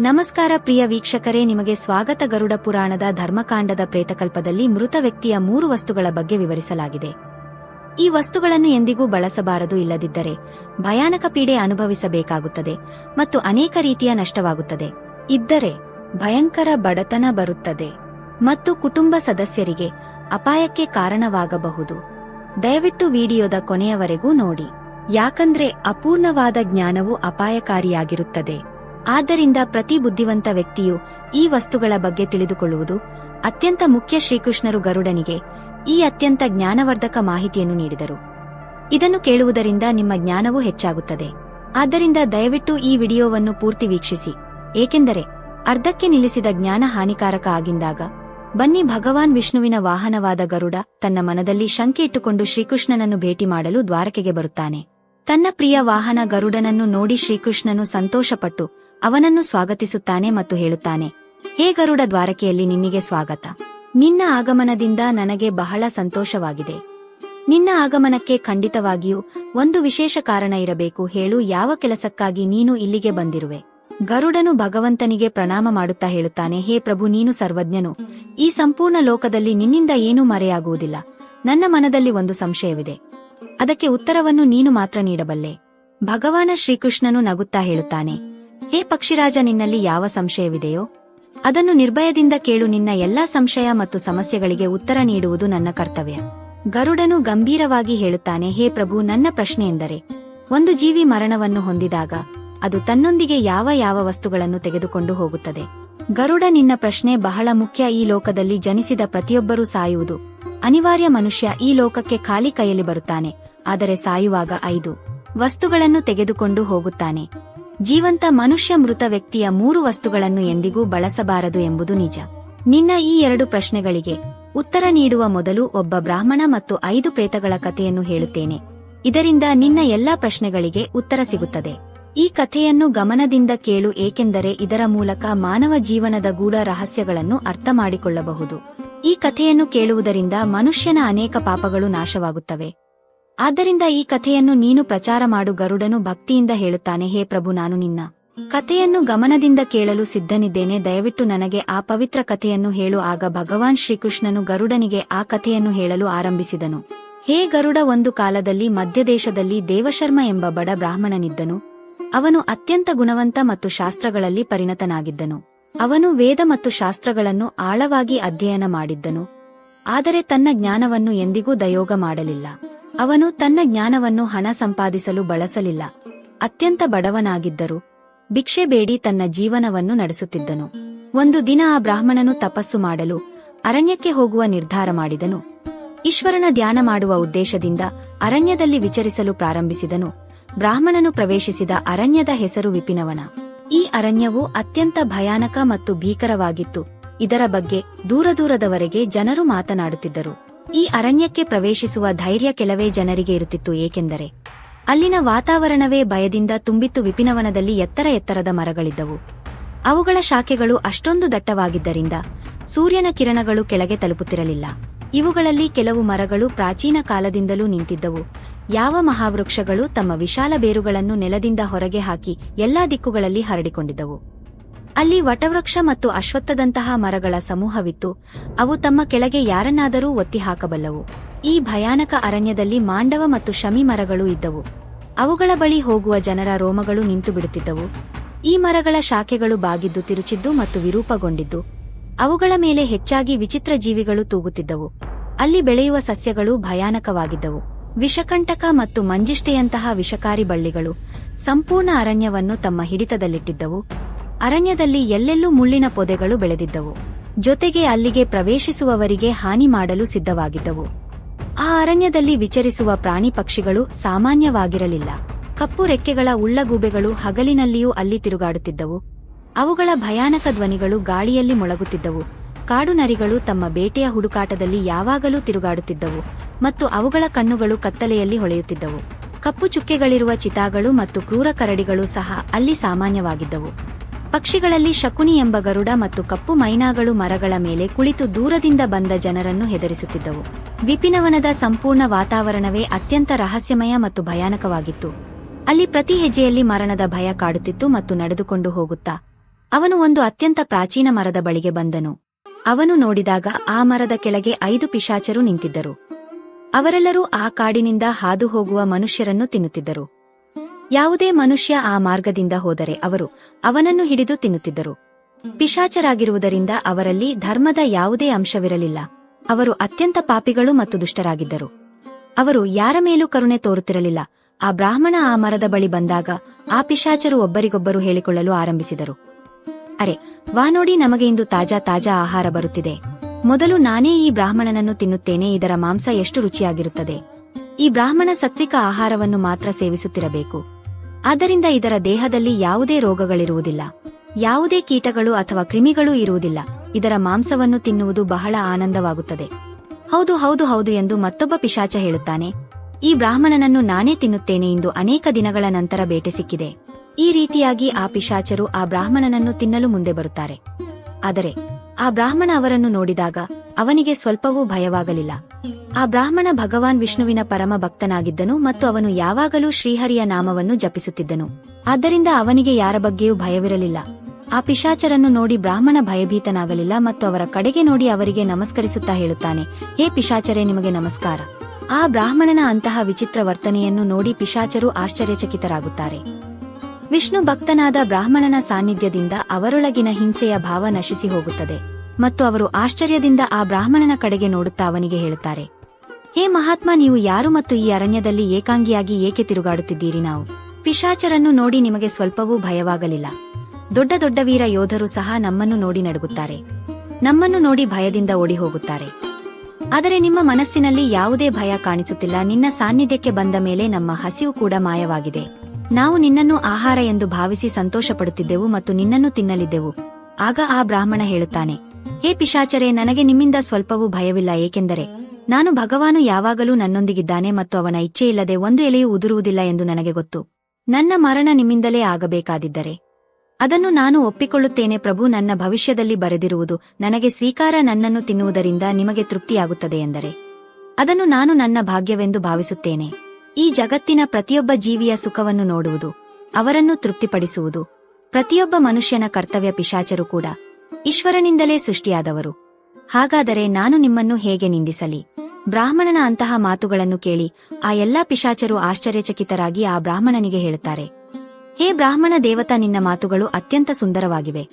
ನಮಸ್ಕಾರ ಪ್ರಿಯ ವೀಕ್ಷಕರೇ, ನಿಮಗೆ ಸ್ವಾಗತ ಗರುಡ ಪುರಾಣದ ಧರ್ಮಕಾಂಡದ ಪ್ರೇತಕಲ್ಪದಲ್ಲಿ ಮೃತ ವ್ಯಕ್ತಿಯ ಮೂರು ವಸ್ತುಗಳ ಬಗ್ಗೆ ವಿವರಿಸಲಾಗಿದೆ. ಈ ವಸ್ತುಗಳನ್ನು ಎಂದಿಗೂ ಬಳಸಬಾರದು ಇಲ್ಲದಿದ್ದರೆ ಭಯಾನಕ ಪೀಡೆ ಅನುಭವಿಸಬೇಕಾಗುತ್ತದೆ ಮತ್ತು ಅನೇಕ ರೀತಿಯ ನಷ್ಟವಾಗುತ್ತದೆ. ಇದ್ದರೆ ಭಯಂಕರ ಬಡತನ ಬರುತ್ತದೆ ಮತ್ತು ಕುಟುಂಬ ಸದಸ್ಯರಿಗೆ ಅಪಾಯಕ್ಕೆ ಕಾರಣವಾಗಬಹುದು. ದಯವಿಟ್ಟು ವಿಡಿಯೋದ ಕೊನೆಯವರೆಗೂ ನೋಡಿ. ಯಾಕಂದ್ರೆ ಅಪೂರ್ಣವಾದ ಜ್ಞಾನವು ಅಪಾಯಕಾರಿಯಾಗಿರುತ್ತದೆ. ಆದ್ದರಿಂದ ಪ್ರತಿ ಬುದ್ಧಿವಂತ ವ್ಯಕ್ತಿಯು ಈ ವಸ್ತುಗಳ ಬಗ್ಗೆ ತಿಳಿದುಕೊಳ್ಳುವುದು ಅತ್ಯಂತ ಮುಖ್ಯ ಶ್ರೀಕೃಷ್ಣರು ಗರುಡನಿಗೆ ಈ ಅತ್ಯಂತ ಜ್ಞಾನವರ್ಧಕ ಮಾಹಿತಿಯನ್ನು ನೀಡಿದರು. ಇದನ್ನು ಕೇಳುವುದರಿಂದ ನಿಮ್ಮ ಜ್ಞಾನವೂ ಹೆಚ್ಚಾಗುತ್ತದೆ. ಆದ್ದರಿಂದ ದಯವಿಟ್ಟು ಈ ವಿಡಿಯೋವನ್ನು ಪೂರ್ತಿ ವೀಕ್ಷಿಸಿ. ಏಕೆಂದರೆ ಅರ್ಧಕ್ಕೆ ನಿಲ್ಲಿಸಿದ ಜ್ಞಾನ ಹಾನಿಕಾರಕ ಆಗಿಂದಾಗ, ಬನ್ನಿ ಭಗವಾನ್ ವಿಷ್ಣುವಿನ ವಾಹನವಾದ ಗರುಡ ತನ್ನ ಮನದಲ್ಲಿ ಶಂಕೆ ಇಟ್ಟುಕೊಂಡು ಶ್ರೀಕೃಷ್ಣನನ್ನು ಭೇಟಿ ಮಾಡಲು ದ್ವಾರಕೆಗೆ ಬರುತ್ತಾನೆ. ತನ್ನ ಪ್ರಿಯ ವಾಹನ ಗರುಡನನ್ನು ನೋಡಿ ಶ್ರೀಕೃಷ್ಣನು ಸಂತೋಷಪಟ್ಟು ಅವನನ್ನು ಸ್ವಾಗತಿಸುತ್ತಾನೆ ಮತ್ತು ಹೇಳುತ್ತಾನೆ, ಹೇ ಗರುಡ ದ್ವಾರಕೆಯಲ್ಲಿ ನಿನ್ನಿಗೆ ಸ್ವಾಗತ. ನಿನ್ನ ಆಗಮನದಿಂದ ನನಗೆ ಬಹಳ ಸಂತೋಷವಾಗಿದೆ. ನಿನ್ನ ಆಗಮನಕ್ಕೆ ಖಂಡಿತವಾಗಿಯೂ ಒಂದು ವಿಶೇಷ ಕಾರಣ ಇರಬೇಕು. ಹೇಳು, ಯಾವ ಕೆಲಸಕ್ಕಾಗಿ ನೀನು ಇಲ್ಲಿಗೆ ಬಂದಿರುವೆ? ಗರುಡನು ಭಗವಂತನಿಗೆ ಪ್ರಣಾಮ ಮಾಡುತ್ತಾ ಹೇಳುತ್ತಾನೆ, ಹೇ ಪ್ರಭು, ನೀನು ಸರ್ವಜ್ಞನು. ಈ ಸಂಪೂರ್ಣ ಲೋಕದಲ್ಲಿ ನಿನ್ನಿಂದ ಏನೂ ಮರೆಯಾಗುವುದಿಲ್ಲ. ನನ್ನ ಮನದಲ್ಲಿ ಒಂದು ಸಂಶಯವಿದೆ. ಅದಕ್ಕೆ ಉತ್ತರವನ್ನು ನೀನು ಮಾತ್ರ ನೀಡಬಲ್ಲೆ. ಭಗವಾನ ಶ್ರೀಕೃಷ್ಣನು ನಗುತ್ತಾ ಹೇಳುತ್ತಾನೆ ಹೇ ಪಕ್ಷಿರಾಜ, ನಿನ್ನಲ್ಲಿ ಯಾವ ಸಂಶಯವಿದೆಯೋ? ಅದನ್ನು ನಿರ್ಭಯದಿಂದ ಕೇಳು, ನಿನ್ನ ಎಲ್ಲಾ ಸಂಶಯ ಮತ್ತು ಸಮಸ್ಯೆಗಳಿಗೆ ಉತ್ತರ ನೀಡುವುದು ನನ್ನ ಕರ್ತವ್ಯ. ಗರುಡನು ಗಂಭೀರವಾಗಿ ಹೇಳುತ್ತಾನೆ, ಹೇ ಪ್ರಭು, ನನ್ನ ಪ್ರಶ್ನೆ ಎಂದರೆ, ಒಂದು ಜೀವಿ ಮರಣವನ್ನು ಹೊಂದಿದಾಗ, ಅದು ತನ್ನೊಂದಿಗೆ ಯಾವ ಯಾವ ವಸ್ತುಗಳನ್ನು ತೆಗೆದುಕೊಂಡು ಹೋಗುತ್ತದೆ? ಗರುಡ, ನಿನ್ನ ಪ್ರಶ್ನೆ ಬಹಳ ಮುಖ್ಯ. ಈ ಲೋಕದಲ್ಲಿ ಜನಿಸಿದ ಪ್ರತಿಯೊಬ್ಬರೂ ಸಾಯುವುದು ಅನಿವಾರ್ಯ ಮನುಷ್ಯ. ಈ ಲೋಕಕ್ಕೆ ಖಾಲಿ ಕೈಯಲ್ಲಿ ಬರುತ್ತಾನೆ, ಆದರೆ ಸಾಯುವಾಗ ಐದು ವಸ್ತುಗಳನ್ನು ತೆಗೆದುಕೊಂಡು ಹೋಗುತ್ತಾನೆ. ಜೀವಂತ ಮನುಷ್ಯ ಮೃತ ವ್ಯಕ್ತಿಯ ಮೂರು ವಸ್ತುಗಳನ್ನು ಎಂದಿಗೂ ಬಳಸಬಾರದು ಎಂಬುದು ನಿಜ. ನಿನ್ನ ಈ ಎರಡು ಪ್ರಶ್ನೆಗಳಿಗೆ ಉತ್ತರ ನೀಡುವ ಮೊದಲು ಒಬ್ಬ ಬ್ರಾಹ್ಮಣ ಮತ್ತು ಐದು ಪ್ರೇತಗಳ ಕಥೆಯನ್ನು ಹೇಳುತ್ತೇನೆ. ಇದರಿಂದ ನಿನ್ನ ಎಲ್ಲಾ ಪ್ರಶ್ನೆಗಳಿಗೆ ಉತ್ತರ ಸಿಗುತ್ತದೆ. ಈ ಕಥೆಯನ್ನು ಗಮನದಿಂದ ಕೇಳು ಏಕೆಂದರೆ ಇದರ ಮೂಲಕ ಮಾನವ ಜೀವನದ ಗೂಢ ರಹಸ್ಯಗಳನ್ನು ಅರ್ಥ ಮಾಡಿಕೊಳ್ಳಬಹುದು ಈ ಕಥೆಯನ್ನು ಕೇಳುವುದರಿಂದ ಮನುಷ್ಯನ ಅನೇಕ ಪಾಪಗಳು ನಾಶವಾಗುತ್ತವೆ. ಆದ್ದರಿಂದ ಈ ಕಥೆಯನ್ನು ನೀನು ಪ್ರಚಾರ ಮಾಡು, ಗರುಡನು ಭಕ್ತಿಯಿಂದ ಹೇಳುತ್ತಾನೆ, ಹೇ ಪ್ರಭು, ನಾನು ನಿನ್ನ ಕಥೆಯನ್ನು ಗಮನದಿಂದ ಕೇಳಲು ಸಿದ್ಧನಿದ್ದೇನೆ. ದಯವಿಟ್ಟು ನನಗೆ ಆ ಪವಿತ್ರ ಕಥೆಯನ್ನು ಹೇಳು. ಆಗ ಭಗವಾನ್ ಶ್ರೀಕೃಷ್ಣನು ಗರುಡನಿಗೆ ಆ ಕಥೆಯನ್ನು ಹೇಳಲು ಆರಂಭಿಸಿದನು. ಹೇ ಗರುಡ, ಒಂದು ಕಾಲದಲ್ಲಿ ಮಧ್ಯದೇಶದಲ್ಲಿ ದೇವಶರ್ಮ ಎಂಬ ಬಡ ಬ್ರಾಹ್ಮಣನಿದ್ದನು. ಅವನು ಅತ್ಯಂತ ಗುಣವಂತ ಮತ್ತು ಶಾಸ್ತ್ರಗಳಲ್ಲಿ ಪರಿಣತನಾಗಿದ್ದನು. ಅವನು ವೇದ ಮತ್ತು ಶಾಸ್ತ್ರಗಳನ್ನು ಆಳವಾಗಿ ಅಧ್ಯಯನ ಮಾಡಿದ್ದನು. ಆದರೆ ತನ್ನ ಜ್ಞಾನವನ್ನು ಎಂದಿಗೂ ದಯೋಗ ಮಾಡಲಿಲ್ಲ. ಅವನು ತನ್ನ ಜ್ಞಾನವನ್ನು ಹಣ ಸಂಪಾದಿಸಲು ಬಳಸಲಿಲ್ಲ. ಅತ್ಯಂತ ಬಡವನಾಗಿದ್ದರು ಭಿಕ್ಷೆ ಬೇಡಿ ತನ್ನ ಜೀವನವನ್ನು ನಡೆಸುತ್ತಿದ್ದನು. ಒಂದು ದಿನ ಆ ಬ್ರಾಹ್ಮಣನು ತಪಸ್ಸು ಮಾಡಲು ಅರಣ್ಯಕ್ಕೆ ಹೋಗುವ ನಿರ್ಧಾರ ಮಾಡಿದನು. ಈಶ್ವರನ ಧ್ಯಾನ ಮಾಡುವ ಉದ್ದೇಶದಿಂದ ಅರಣ್ಯದಲ್ಲಿ ವಿಚರಿಸಲು ಪ್ರಾರಂಭಿಸಿದನು. ಬ್ರಾಹ್ಮಣನು ಪ್ರವೇಶಿಸಿದ ಅರಣ್ಯದ ಹೆಸರು ವಿಪಿನವನ. ಈ ಅರಣ್ಯವು ಅತ್ಯಂತ ಭಯಾನಕ ಮತ್ತು ಭೀಕರವಾಗಿತ್ತು. ಇದರ ಬಗ್ಗೆ ದೂರದೂರದವರೆಗೆ ಜನರು ಮಾತನಾಡುತ್ತಿದ್ದರು. ಈ ಅರಣ್ಯಕ್ಕೆ ಪ್ರವೇಶಿಸುವ ಧೈರ್ಯ ಕೆಲವೇ ಜನರಿಗೆ ಇರುತ್ತಿತ್ತು ಏಕೆಂದರೆ ಅಲ್ಲಿನ ವಾತಾವರಣವೇ ಭಯದಿಂದ ತುಂಬಿತ್ತು ವಿಪಿನವನದಲ್ಲಿ ಎತ್ತರ ಎತ್ತರದ ಮರಗಳಿದ್ದವು. ಅವುಗಳ ಶಾಖೆಗಳು ಅಷ್ಟೊಂದು ದಟ್ಟವಾಗಿದ್ದರಿಂದ ಸೂರ್ಯನ ಕಿರಣಗಳು ಕೆಳಗೆ ತಲುಪುತ್ತಿರಲಿಲ್ಲ. ಇವುಗಳಲ್ಲಿ ಕೆಲವು ಮರಗಳು ಪ್ರಾಚೀನ ಕಾಲದಿಂದಲೂ ನಿಂತಿದ್ದವು. ಯಾವ ಮಹಾವೃಕ್ಷಗಳು ತಮ್ಮ ವಿಶಾಲ ಬೇರುಗಳನ್ನು ನೆಲದಿಂದ ಹೊರಗೆ ಹಾಕಿ ಎಲ್ಲಾ ದಿಕ್ಕುಗಳಲ್ಲಿ ಹರಡಿಕೊಂಡಿದ್ದವು. ಅಲ್ಲಿ ವಟವೃಕ್ಷ ಮತ್ತು ಅಶ್ವತ್ಥದಂತಹ ಮರಗಳ ಸಮೂಹವಿತ್ತು. ಅವು ತಮ್ಮ ಕೆಳಗೆ ಯಾರನ್ನಾದರೂ ಒತ್ತಿ ಹಾಕಬಲ್ಲವು. ಈ ಭಯಾನಕ ಅರಣ್ಯದಲ್ಲಿ ಮಾಂಡವ ಮತ್ತು ಶಮಿ ಮರಗಳು ಇದ್ದವು. ಅವುಗಳ ಬಳಿ ಹೋಗುವ ಜನರ ರೋಮಗಳು ನಿಂತು ಬಿಡುತ್ತಿದ್ದವು. ಈ ಮರಗಳ ಶಾಖೆಗಳು ಬಾಗಿದ್ದು ತಿರುಚಿದ್ದು ಮತ್ತು ವಿರೂಪಗೊಂಡಿದ್ದು. ಅವುಗಳ ಮೇಲೆ ಹೆಚ್ಚಾಗಿ ವಿಚಿತ್ರ ಜೀವಿಗಳು ತೂಗುತ್ತಿದ್ದವು. ಅಲ್ಲಿ ಬೆಳೆಯುವ ಸಸ್ಯಗಳು ಭಯಾನಕವಾಗಿದ್ದವು. ವಿಷಕಂಟಕ ಮತ್ತು ಮಂಜಿಷ್ಠೆಯಂತಹ ವಿಷಕಾರಿ ಬಳ್ಳಿಗಳು ಸಂಪೂರ್ಣ ಅರಣ್ಯವನ್ನು ತಮ್ಮ ಹಿಡಿತದಲ್ಲಿಟ್ಟಿದ್ದವು. ಅರಣ್ಯದಲ್ಲಿ ಎಲ್ಲೆಲ್ಲೂ ಮುಳ್ಳಿನ ಪೊದೆಗಳು ಬೆಳೆದಿದ್ದವು. ಜೊತೆಗೆ ಅಲ್ಲಿಗೆ ಪ್ರವೇಶಿಸುವವರಿಗೆ ಹಾನಿ ಮಾಡಲು ಸಿದ್ಧವಾಗಿದ್ದವು. ಆ ಅರಣ್ಯದಲ್ಲಿ ವಿಚರಿಸುವ ಪ್ರಾಣಿ ಪಕ್ಷಿಗಳು ಸಾಮಾನ್ಯವಾಗಿರಲಿಲ್ಲ. ಕಪ್ಪು ರೆಕ್ಕೆಗಳ ಉಳ್ಳಗೂಬೆಗಳು ಹಗಲಿನಲ್ಲಿಯೂ ಅಲ್ಲಿ ತಿರುಗಾಡುತ್ತಿದ್ದವು. ಅವುಗಳ ಭಯಾನಕ ಧ್ವನಿಗಳು ಗಾಳಿಯಲ್ಲಿ ಮೊಳಗುತ್ತಿದ್ದವು. ಕಾಡು ನರಿಗಳು ತಮ್ಮ ಬೇಟೆಯ ಹುಡುಕಾಟದಲ್ಲಿ ಯಾವಾಗಲೂ ತಿರುಗಾಡುತ್ತಿದ್ದವು ಮತ್ತು ಅವುಗಳ ಕಣ್ಣುಗಳು ಕತ್ತಲೆಯಲ್ಲಿ ಹೊಳೆಯುತ್ತಿದ್ದವು. ಕಪ್ಪು ಚುಕ್ಕೆಗಳಿರುವ ಚಿತಾಗಳು ಮತ್ತು ಕ್ರೂರ ಕರಡಿಗಳು ಸಹ ಅಲ್ಲಿ ಸಾಮಾನ್ಯವಾಗಿದ್ದವು. ಪಕ್ಷಿಗಳಲ್ಲಿ ಶಕುನಿ ಎಂಬ ಗರುಡ ಮತ್ತು ಕಪ್ಪು ಮೈನಾಗಳು ಮರಗಳ ಮೇಲೆ ಕುಳಿತು ದೂರದಿಂದ ಬಂದ ಜನರನ್ನು ಹೆದರಿಸುತ್ತಿದ್ದವು. ವಿಪಿನವನದ ಸಂಪೂರ್ಣ ವಾತಾವರಣವೇ ಅತ್ಯಂತ ರಹಸ್ಯಮಯ ಮತ್ತು ಭಯಾನಕವಾಗಿತ್ತು. ಅಲ್ಲಿ ಪ್ರತಿ ಹೆಜ್ಜೆಯಲ್ಲಿ ಮರಣದ ಭಯ ಕಾಡುತ್ತಿತ್ತು ಮತ್ತು ನಡೆದುಕೊಂಡು ಹೋಗುತ್ತಾ. ಅವನು ಒಂದು ಅತ್ಯಂತ ಪ್ರಾಚೀನ ಮರದ ಬಳಿಗೆ ಬಂದನು. ಅವನು ನೋಡಿದಾಗ ಆ ಮರದ ಕೆಳಗೆ ಐದು ಪಿಶಾಚರು ನಿಂತಿದ್ದರು. ಅವರೆಲ್ಲರೂ ಆ ಕಾಡಿನಿಂದ ಹಾದು ಹೋಗುವ ಮನುಷ್ಯರನ್ನು ತಿನ್ನುತ್ತಿದ್ದರು. ಯಾವುದೇ ಮನುಷ್ಯ ಆ ಮಾರ್ಗದಿಂದ ಹೋದರೆ ಅವರು ಅವನನ್ನು ಹಿಡಿದು ತಿನ್ನುತ್ತಿದ್ದರು. ಪಿಶಾಚರಾಗಿರುವುದರಿಂದ ಅವರಲ್ಲಿ ಧರ್ಮದ ಯಾವುದೇ ಅಂಶವಿರಲಿಲ್ಲ. ಅವರು ಅತ್ಯಂತ ಪಾಪಿಗಳು ಮತ್ತು ದುಷ್ಟರಾಗಿದ್ದರು. ಅವರು ಯಾರ ಮೇಲೂ ಕರುಣೆ ತೋರುತ್ತಿರಲಿಲ್ಲ. ಆ ಬ್ರಾಹ್ಮಣ ಆ ಮರದ ಬಳಿ ಬಂದಾಗ ಆ ಪಿಶಾಚರು ಒಬ್ಬರಿಗೊಬ್ಬರು ಹೇಳಿಕೊಳ್ಳಲು ಆರಂಭಿಸಿದರು. ಅರೆ, ವಾ ನೋಡಿ ನಮಗೆ ಇಂದು ತಾಜಾ ತಾಜಾ ಆಹಾರ ಬರುತ್ತಿದೆ. ಮೊದಲು ನಾನೇ ಈ ಬ್ರಾಹ್ಮಣನನ್ನು ತಿನ್ನುತ್ತೇನೆ, ಇದರ ಮಾಂಸ ಎಷ್ಟು ರುಚಿಯಾಗಿರುತ್ತದೆ. ಈ ಬ್ರಾಹ್ಮಣ ಸತ್ವಿಕ ಆಹಾರವನ್ನು ಮಾತ್ರ ಸೇವಿಸುತ್ತಿರಬೇಕು. ಆದ್ದರಿಂದ ಇದರ ದೇಹದಲ್ಲಿ ಯಾವುದೇ ರೋಗಗಳಿರುವುದಿಲ್ಲ. ಯಾವುದೇ ಕೀಟಗಳು ಅಥವಾ ಕ್ರಿಮಿಗಳು ಇರುವುದಿಲ್ಲ. ಇದರ ಮಾಂಸವನ್ನು ತಿನ್ನುವುದು ಬಹಳ ಆನಂದವಾಗುತ್ತದೆ. ಹೌದು ಹೌದು ಹೌದು ಎಂದು ಮತ್ತೊಬ್ಬ ಪಿಶಾಚ ಹೇಳುತ್ತಾನೆ. ಈ ಬ್ರಾಹ್ಮಣನನ್ನು ನಾನೇ ತಿನ್ನುತ್ತೇನೆ ಎಂದು ಅನೇಕ ದಿನಗಳ ನಂತರ ಬೇಟೆ ಸಿಕ್ಕಿದೆ. ಈ ರೀತಿಯಾಗಿ ಆ ಪಿಶಾಚರು ಆ ಬ್ರಾಹ್ಮಣನನ್ನು ತಿನ್ನಲು ಮುಂದೆ ಬರುತ್ತಾರೆ. ಆದರೆ ಆ ಬ್ರಾಹ್ಮಣ ಅವರನ್ನು ನೋಡಿದಾಗ ಅವನಿಗೆ ಸ್ವಲ್ಪವೂ ಭಯವಾಗಲಿಲ್ಲ. ಆ ಬ್ರಾಹ್ಮಣ ಭಗವಾನ್ ವಿಷ್ಣುವಿನ ಪರಮ ಭಕ್ತನಾಗಿದ್ದನು ಮತ್ತು ಅವನು ಯಾವಾಗಲೂ ಶ್ರೀಹರಿಯ ನಾಮವನ್ನು ಜಪಿಸುತ್ತಿದ್ದನು. ಆದ್ದರಿಂದ ಅವನಿಗೆ ಯಾರ ಬಗ್ಗೆಯೂ ಭಯವಿರಲಿಲ್ಲ. ಆ ಪಿಶಾಚರನ್ನು ನೋಡಿ ಬ್ರಾಹ್ಮಣ ಭಯಭೀತನಾಗಲಿಲ್ಲ ಮತ್ತು ಅವರ ಕಡೆಗೆ ನೋಡಿ ಅವರಿಗೆ ನಮಸ್ಕರಿಸುತ್ತಾ ಹೇಳುತ್ತಾನೆ, ಹೇ ಪಿಶಾಚರೇ, ನಿಮಗೆ ನಮಸ್ಕಾರ. ಆ ಬ್ರಾಹ್ಮಣನ ಅಂತಹ ವಿಚಿತ್ರ ವರ್ತನೆಯನ್ನು ನೋಡಿ ಪಿಶಾಚರು ಆಶ್ಚರ್ಯಚಕಿತರಾಗುತ್ತಾರೆ. ವಿಷ್ಣು ಭಕ್ತನಾದ ಬ್ರಾಹ್ಮಣನ ಸಾನ್ನಿಧ್ಯದಿಂದ ಅವರೊಳಗಿನ ಹಿಂಸೆಯ ಭಾವ ನಶಿಸಿ ಹೋಗುತ್ತದೆ. ಮತ್ತು ಅವರು ಆಶ್ಚರ್ಯದಿಂದ ಆ ಬ್ರಾಹ್ಮಣನ ಕಡೆಗೆ ನೋಡುತ್ತಾ ಅವನಿಗೆ ಹೇಳುತ್ತಾರೆ, ಹೇ ಮಹಾತ್ಮ, ನೀವು ಯಾರು ಮತ್ತು ಈ ಅರಣ್ಯದಲ್ಲಿ ಏಕಾಂಗಿಯಾಗಿ ಏಕೆ ತಿರುಗಾಡುತ್ತಿದ್ದೀರಿ ನಾವು? ಪಿಶಾಚರನ್ನು ನೋಡಿ ನಿಮಗೆ ಸ್ವಲ್ಪವೂ ಭಯವಾಗಲಿಲ್ಲ. ದೊಡ್ಡ ದೊಡ್ಡ ವೀರ ಯೋಧರು ಸಹ ನಮ್ಮನ್ನು ನೋಡಿ ನಡುಗುತ್ತಾರೆ. ನಮ್ಮನ್ನು ನೋಡಿ ಭಯದಿಂದ ಓಡಿ ಹೋಗುತ್ತಾರೆ ಆದರೆ ನಿಮ್ಮ ಮನಸ್ಸಿನಲ್ಲಿ ಯಾವುದೇ ಭಯ ಕಾಣಿಸುತ್ತಿಲ್ಲ. ನಿನ್ನ ಸಾನ್ನಿಧ್ಯಕ್ಕೆ ಬಂದ ಮೇಲೆ ನಮ್ಮ ಹಸಿವು ಕೂಡ ಮಾಯವಾಗಿದೆ. ನಾವು ನಿನ್ನನ್ನು ಆಹಾರ ಎಂದು ಭಾವಿಸಿ ಸಂತೋಷಪಡುತ್ತಿದ್ದೆವು ಮತ್ತು ನಿನ್ನನ್ನು ತಿನ್ನಲಿದ್ದೆವು. ಆಗ ಆ ಬ್ರಾಹ್ಮಣ ಹೇಳುತ್ತಾನೆ ಹೇ ಪಿಶಾಚರೇ, ನನಗೆ ನಿಮ್ಮಿಂದ ಸ್ವಲ್ಪವೂ ಭಯವಿಲ್ಲ, ಏಕೆಂದರೆ ನಾನು ಭಗವಾನು ಯಾವಾಗಲೂ ನನ್ನೊಂದಿಗಿದ್ದಾನೆ ಮತ್ತು ಅವನ ಇಚ್ಛೆಯಿಲ್ಲದೆ ಒಂದು ಎಲೆಯೂ ಉದುರುವುದಿಲ್ಲ ಎಂದು ನನಗೆ ಗೊತ್ತು. ನನ್ನ ಮರಣ ನಿಮ್ಮಿಂದಲೇ ಆಗಬೇಕಾದಿದ್ದರೆ ಅದನ್ನು ನಾನು ಒಪ್ಪಿಕೊಳ್ಳುತ್ತೇನೆ, ಪ್ರಭು, ನನ್ನ ಭವಿಷ್ಯದಲ್ಲಿ ಬರೆದಿರುವುದು ನನಗೆ ಸ್ವೀಕಾರ, ನನ್ನನ್ನು ತಿನ್ನುವುದರಿಂದ ನಿಮಗೆ ತೃಪ್ತಿಯಾಗುತ್ತದೆ ಎಂದರೆ ಅದನ್ನು ನಾನು ನನ್ನ ಭಾಗ್ಯವೆಂದು ಭಾವಿಸುತ್ತೇನೆ. ಈ ಜಗತ್ತಿನ ಪ್ರತಿಯೊಬ್ಬ ಜೀವಿಯ ಸುಖವನ್ನು ನೋಡುವುದು, ಅವರನ್ನು ತೃಪ್ತಿಪಡಿಸುವುದು, ಪ್ರತಿಯೊಬ್ಬ ಮನುಷ್ಯನ ಕರ್ತವ್ಯ ಪಿಶಾಚರು ಕೂಡ. ಈಶ್ವರನಿಂದಲೇ ಸೃಷ್ಟಿಯಾದವರು. ಹಾಗಾದರೆ ನಾನು ನಿಮ್ಮನ್ನು ಹೇಗೆ ನಿಂದಿಸಲಿ? ಬ್ರಾಹ್ಮಣನ ಅಂತಹ ಮಾತುಗಳನ್ನು ಕೇಳಿ ಆ ಎಲ್ಲಾ ಪಿಶಾಚರು ಆಶ್ಚರ್ಯಚಕಿತರಾಗಿ ಆ ಬ್ರಾಹ್ಮಣನಿಗೆ ಹೇಳುತ್ತಾರೆ, ಹೇ ಬ್ರಾಹ್ಮಣ ದೇವತಾ, ನಿನ್ನ ಮಾತುಗಳು ಅತ್ಯಂತ ಸುಂದರವಾಗಿವೆ.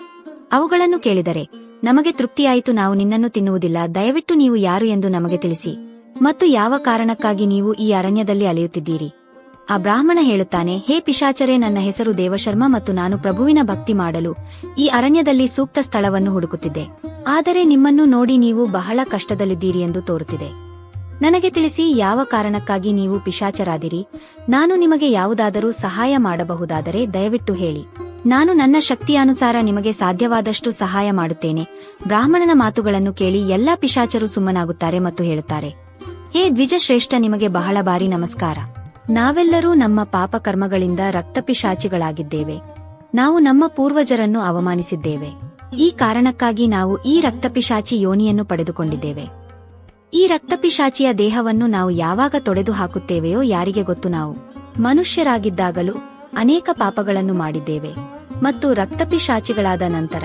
ಅವುಗಳನ್ನು ಕೇಳಿದರೆ ನಮಗೆ ತೃಪ್ತಿಯಾಯಿತು, ನಾವು ನಿನ್ನನ್ನು ತಿನ್ನುವುದಿಲ್ಲ. ದಯವಿಟ್ಟು ನೀವು ಯಾರು ಎಂದು ನಮಗೆ ತಿಳಿಸಿ. ಮತ್ತು ಯಾವ ಕಾರಣಕ್ಕಾಗಿ ನೀವು ಈ ಅರಣ್ಯದಲ್ಲಿ ಅಲೆಯುತ್ತಿದ್ದೀರಿ? ಆ ಬ್ರಾಹ್ಮಣ ಹೇಳುತ್ತಾನೆ, ಹೇ ಪಿಶಾಚರೇ, ನನ್ನ ಹೆಸರು ದೇವಶರ್ಮ ಮತ್ತು ನಾನು ಪ್ರಭುವಿನ ಭಕ್ತಿ ಮಾಡಲು. ಈ ಅರಣ್ಯದಲ್ಲಿ ಸೂಕ್ತ ಸ್ಥಳವನ್ನು ಹುಡುಕುತ್ತಿದ್ದೆ. ಆದರೆ ನಿಮ್ಮನ್ನು ನೋಡಿ ನೀವು ಬಹಳ ಕಷ್ಟದಲ್ಲಿದ್ದೀರಿ ಎಂದು ತೋರುತ್ತಿದೆ. ನನಗೆ ತಿಳಿಸಿ ಯಾವ ಕಾರಣಕ್ಕಾಗಿ ನೀವು ಪಿಶಾಚರಾದಿರಿ. ನಾನು ನಿಮಗೆ ಯಾವುದಾದರೂ ಸಹಾಯ ಮಾಡಬಹುದಾದರೆ ದಯವಿಟ್ಟು ಹೇಳಿ. ನಾನು ನನ್ನ ಶಕ್ತಿಯಾನುಸಾರ ನಿಮಗೆ ಸಾಧ್ಯವಾದಷ್ಟು ಸಹಾಯ ಮಾಡುತ್ತೇನೆ. ಬ್ರಾಹ್ಮಣನ ಮಾತುಗಳನ್ನು ಕೇಳಿ ಎಲ್ಲಾ ಪಿಶಾಚರು ಸುಮ್ಮನಾಗುತ್ತಾರೆ ಮತ್ತು ಹೇಳುತ್ತಾರೆ. ಹೇ ದ್ವಿಜಶ್ರೇಷ್ಠ, ನಿಮಗೆ ಬಹಳ ಬಾರಿ ನಮಸ್ಕಾರ. ನಾವೆಲ್ಲರೂ ನಮ್ಮ ಪಾಪಕರ್ಮಗಳಿಂದ ರಕ್ತಪಿಶಾಚಿಗಳಾಗಿದ್ದೇವೆ. ನಾವು ನಮ್ಮ ಪೂರ್ವಜರನ್ನು ಅವಮಾನಿಸಿದ್ದೇವೆ. ಈ ಕಾರಣಕ್ಕಾಗಿ ನಾವು ಈ ರಕ್ತಪಿಶಾಚಿ ಯೋನಿಯನ್ನು ಪಡೆದುಕೊಂಡಿದ್ದೇವೆ. ಈ ರಕ್ತಪಿಶಾಚಿಯ ದೇಹವನ್ನು ನಾವು ಯಾವಾಗ ತೊಡೆದು ಹಾಕುತ್ತೇವೆಯೋ ಯಾರಿಗೆ ಗೊತ್ತು ನಾವು. ಮನುಷ್ಯರಾಗಿದ್ದಾಗಲೂ ಅನೇಕ ಪಾಪಗಳನ್ನು ಮಾಡಿದ್ದೇವೆ. ಮತ್ತು ರಕ್ತಪಿಶಾಚಿಗಳಾದ ನಂತರ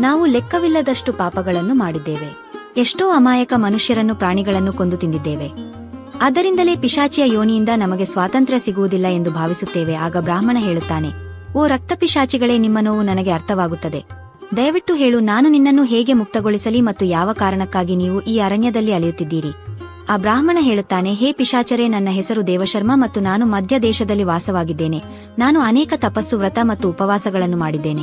ನಾವು ಲೆಕ್ಕವಿಲ್ಲದಷ್ಟು ಪಾಪಗಳನ್ನು ಮಾಡಿದ್ದೇವೆ. ಎಷ್ಟೋ ಅಮಾಯಕ ಮನುಷ್ಯರನ್ನು ಪ್ರಾಣಿಗಳನ್ನು ಕೊಂದು ತಿಂದಿದ್ದೇವೆ. ಆದ್ದರಿಂದಲೇ ಪಿಶಾಚಿಯ ಯೋನಿಯಿಂದ ನಮಗೆ ಸ್ವಾತಂತ್ರ್ಯ ಸಿಗುವುದಿಲ್ಲ ಎಂದು ಭಾವಿಸುತ್ತೇವೆ, ಆಗ ಬ್ರಾಹ್ಮಣ ಹೇಳುತ್ತಾನೆ. ಓ ರಕ್ತ ಪಿಶಾಚಿಗಳೇ ನಿಮ್ಮ ನೋವು ನನಗೆ ಅರ್ಥವಾಗುತ್ತದೆ. ದಯವಿಟ್ಟು ಹೇಳು, ನಾನು ನಿನ್ನನ್ನು ಹೇಗೆ ಮುಕ್ತಗೊಳಿಸಲಿ ಮತ್ತು ಯಾವ ಕಾರಣಕ್ಕಾಗಿ ನೀವು ಈ ಅರಣ್ಯದಲ್ಲಿ ಅಲೆಯುತ್ತಿದ್ದೀರಿ? ಆ ಬ್ರಾಹ್ಮಣ ಹೇಳುತ್ತಾನೆ, ಹೇ ಪಿಶಾಚರೇ, ನನ್ನ ಹೆಸರು ದೇವಶರ್ಮ ಮತ್ತು ನಾನು ಮಧ್ಯ ದೇಶದಲ್ಲಿ ವಾಸವಾಗಿದ್ದೇನೆ. ನಾನು ಅನೇಕ ತಪಸ್ಸು, ವ್ರತ ಮತ್ತು ಉಪವಾಸಗಳನ್ನು ಮಾಡಿದ್ದೇನೆ.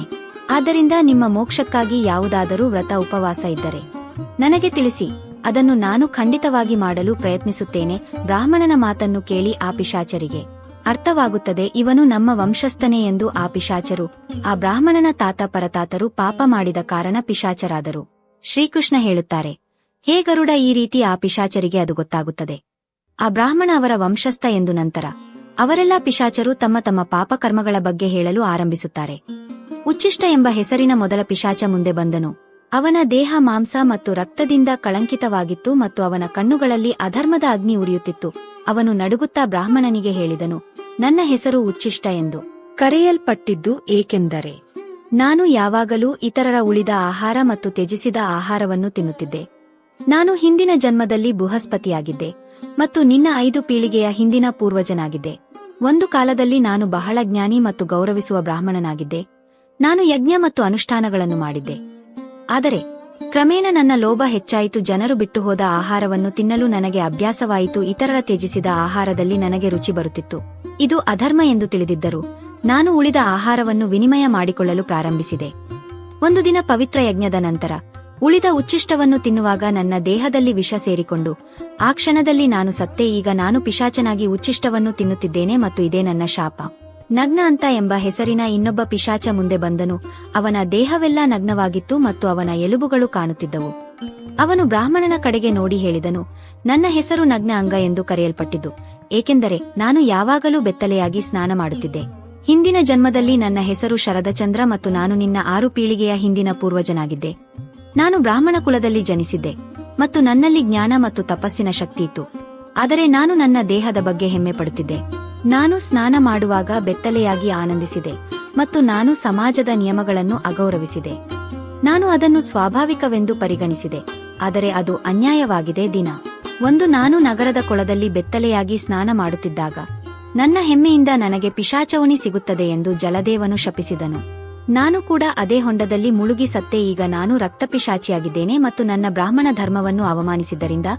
ಆದ್ದರಿಂದ ನಿಮ್ಮ ಮೋಕ್ಷಕ್ಕಾಗಿ ಯಾವುದಾದರೂ ವ್ರತ, ಉಪವಾಸ ಇದ್ದರೆ. ನನಗೆ ತಿಳಿಸಿ. ಅದನ್ನು ನಾನು ಖಂಡಿತವಾಗಿ ಮಾಡಲು ಪ್ರಯತ್ನಿಸುತ್ತೇನೆ. ಬ್ರಾಹ್ಮಣನ ಮಾತನ್ನು ಕೇಳಿ ಆ ಪಿಶಾಚರಿಗೆ, ಅರ್ಥವಾಗುತ್ತದೆ ಇವನು ನಮ್ಮ ವಂಶಸ್ಥನೇ ಎಂದು ಆ ಪಿಶಾಚರು. ಆ ಬ್ರಾಹ್ಮಣನ ತಾತ ಪರತಾತರು ಪಾಪ ಮಾಡಿದ ಕಾರಣ ಪಿಶಾಚರಾದರು. ಶ್ರೀಕೃಷ್ಣ ಹೇಳುತ್ತಾರೆ, ಹೇ ಗರುಡ, ಈ ರೀತಿ ಆ ಪಿಶಾಚರಿಗೆ ಅದು ಗೊತ್ತಾಗುತ್ತದೆ. ಆ ಬ್ರಾಹ್ಮಣ ಅವರ ವಂಶಸ್ಥ ಎಂದು ನಂತರ, ಅವರೆಲ್ಲಾ ಪಿಶಾಚರು ತಮ್ಮ ತಮ್ಮ ಪಾಪಕರ್ಮಗಳ ಬಗ್ಗೆ ಹೇಳಲು ಆರಂಭಿಸುತ್ತಾರೆ. ಉಚ್ಚಿಷ್ಟ ಎಂಬ ಹೆಸರಿನ ಮೊದಲ ಪಿಶಾಚ ಮುಂದೆ ಬಂದನು. ಅವನ ದೇಹ ಮಾಂಸ ಮತ್ತು ರಕ್ತದಿಂದ ಕಳಂಕಿತವಾಗಿತ್ತು ಮತ್ತು ಅವನ ಕಣ್ಣುಗಳಲ್ಲಿ ಅಧರ್ಮದ ಅಗ್ನಿ ಉರಿಯುತ್ತಿತ್ತು. ಅವನು ನಡುಗುತ್ತಾ ಬ್ರಾಹ್ಮಣನಿಗೆ ಹೇಳಿದನು, ನನ್ನ ಹೆಸರು ಉಚ್ಚಿಷ್ಟ ಎಂದು ಕರೆಯಲ್ಪಟ್ಟಿದ್ದು ಏಕೆಂದರೆ ನಾನು ಯಾವಾಗಲೂ ಇತರರ ಉಳಿದ ಆಹಾರ ಮತ್ತು ತ್ಯಜಿಸಿದ ಆಹಾರವನ್ನು ತಿನ್ನುತ್ತಿದ್ದೆ. ನಾನು ಹಿಂದಿನ ಜನ್ಮದಲ್ಲಿ ಬೃಹಸ್ಪತಿಯಾಗಿದ್ದೆ ಮತ್ತು ನಿನ್ನ ಐದು ಪೀಳಿಗೆಯ ಹಿಂದಿನ ಪೂರ್ವಜನಾಗಿದ್ದೆ. ಒಂದು ಕಾಲದಲ್ಲಿ ನಾನು ಬಹಳ ಜ್ಞಾನಿ ಮತ್ತು ಗೌರವಿಸುವ ಬ್ರಾಹ್ಮಣನಾಗಿದ್ದೆ. ನಾನು ಯಜ್ಞ ಮತ್ತು ಅನುಷ್ಠಾನಗಳನ್ನು ಮಾಡಿದ್ದೆ. ಆದರೆ ಕ್ರಮೇಣ ನನ್ನ ಲೋಭ ಹೆಚ್ಚಾಯಿತು, ಜನರು ಬಿಟ್ಟು ಹೋದ ಆಹಾರವನ್ನು ತಿನ್ನಲು ನನಗೆ ಅಭ್ಯಾಸವಾಯಿತು, ಇತರರ ತ್ಯಜಿಸಿದ ಆಹಾರದಲ್ಲಿ ನನಗೆ ರುಚಿ ಬರುತ್ತಿತ್ತು. ಇದು ಅಧರ್ಮ ಎಂದು ತಿಳಿದಿದ್ದರು ನಾನು ಉಳಿದ ಆಹಾರವನ್ನು ವಿನಿಮಯ ಮಾಡಿಕೊಳ್ಳಲು ಪ್ರಾರಂಭಿಸಿದೆ. ಒಂದು ದಿನ ಪವಿತ್ರ ಯಜ್ಞದ ನಂತರ ಉಳಿದ ಉಚ್ಚಿಷ್ಟವನ್ನು ತಿನ್ನುವಾಗ ನನ್ನ ದೇಹದಲ್ಲಿ ವಿಷ ಸೇರಿಕೊಂಡು, ಆ ಕ್ಷಣದಲ್ಲಿ ನಾನು ಸತ್ತೆ, ಈಗ ನಾನು ಪಿಶಾಚನಾಗಿ ಉಚ್ಚಿಷ್ಟವನ್ನು ತಿನ್ನುತ್ತಿದ್ದೇನೆ ಮತ್ತು ಇದೇ ನನ್ನ ಶಾಪ. ನಗ್ನ ಅಂತ ಎಂಬ ಹೆಸರಿನ ಇನ್ನೊಬ್ಬ ಪಿಶಾಚ ಮುಂದೆ ಬಂದನು. ಅವನ ದೇಹವೆಲ್ಲ ನಗ್ನವಾಗಿತ್ತು ಮತ್ತು ಅವನ ಎಲುಬುಗಳು ಕಾಣುತ್ತಿದ್ದವು. ಅವನು ಬ್ರಾಹ್ಮಣನ ಕಡೆಗೆ ನೋಡಿ ಹೇಳಿದನು, ನನ್ನ ಹೆಸರು ನಗ್ನ ಅಂಗ ಎಂದು ಕರೆಯಲ್ಪಟ್ಟಿದ್ದು ಏಕೆಂದರೆ ನಾನು ಯಾವಾಗಲೂ ಬೆತ್ತಲೆಯಾಗಿ ಸ್ನಾನ ಮಾಡುತ್ತಿದ್ದೆ. ಹಿಂದಿನ ಜನ್ಮದಲ್ಲಿ ನನ್ನ ಹೆಸರು ಶರದಚಂದ್ರ ಮತ್ತು ನಾನು ನಿನ್ನ ಆರು ಪೀಳಿಗೆಯ ಹಿಂದಿನ ಪೂರ್ವಜನಾಗಿದ್ದೆ. ನಾನು ಬ್ರಾಹ್ಮಣ ಕುಲದಲ್ಲಿ ಜನಿಸಿದ್ದೆ ಮತ್ತು ನನ್ನಲ್ಲಿ ಜ್ಞಾನ ಮತ್ತು ತಪಸ್ಸಿನ ಶಕ್ತಿ ಇತ್ತು. ಆದರೆ ನಾನು ನನ್ನ ದೇಹದ ಬಗ್ಗೆ ಹೆಮ್ಮೆ ಪಡುತ್ತಿದ್ದೆ. ನಾನು ಸ್ನಾನ ಮಾಡುವಾಗ ಬೆತ್ತಲೆಯಾಗಿ ಆನಂದಿಸಿದೆ ಮತ್ತು ನಾನು ಸಮಾಜದ ನಿಯಮಗಳನ್ನು ಅಗೌರವಿಸಿದೆ. ನಾನು ಅದನ್ನು ಸ್ವಾಭಾವಿಕವೆಂದು ಪರಿಗಣಿಸಿದೆ, ಆದರೆ ಅದು ಅನ್ಯಾಯವಾಗಿದೆ ದಿನ. ಒಂದು ನಾನು ನಗರದ ಕೊಳದಲ್ಲಿ ಬೆತ್ತಲೆಯಾಗಿ ಸ್ನಾನ ಮಾಡುತ್ತಿದ್ದಾಗ, ನನ್ನ ಹೆಮ್ಮೆಯಿಂದ ನನಗೆ ಪಿಶಾಚವಣಿ ಸಿಗುತ್ತದೆ ಎಂದು ಜಲದೇವನು ಶಪಿಸಿದನು. ನಾನು ಕೂಡ ಅದೇ ಹೊಂಡದಲ್ಲಿ ಮುಳುಗಿ ಸತ್ತೆ ಈಗ ನಾನು ರಕ್ತಪಿಶಾಚಿಯಾಗಿದ್ದೇನೆ ಮತ್ತು ನನ್ನ ಬ್ರಾಹ್ಮಣ ಧರ್ಮವನ್ನು ಅವಮಾನಿಸಿದ್ದರಿಂದ,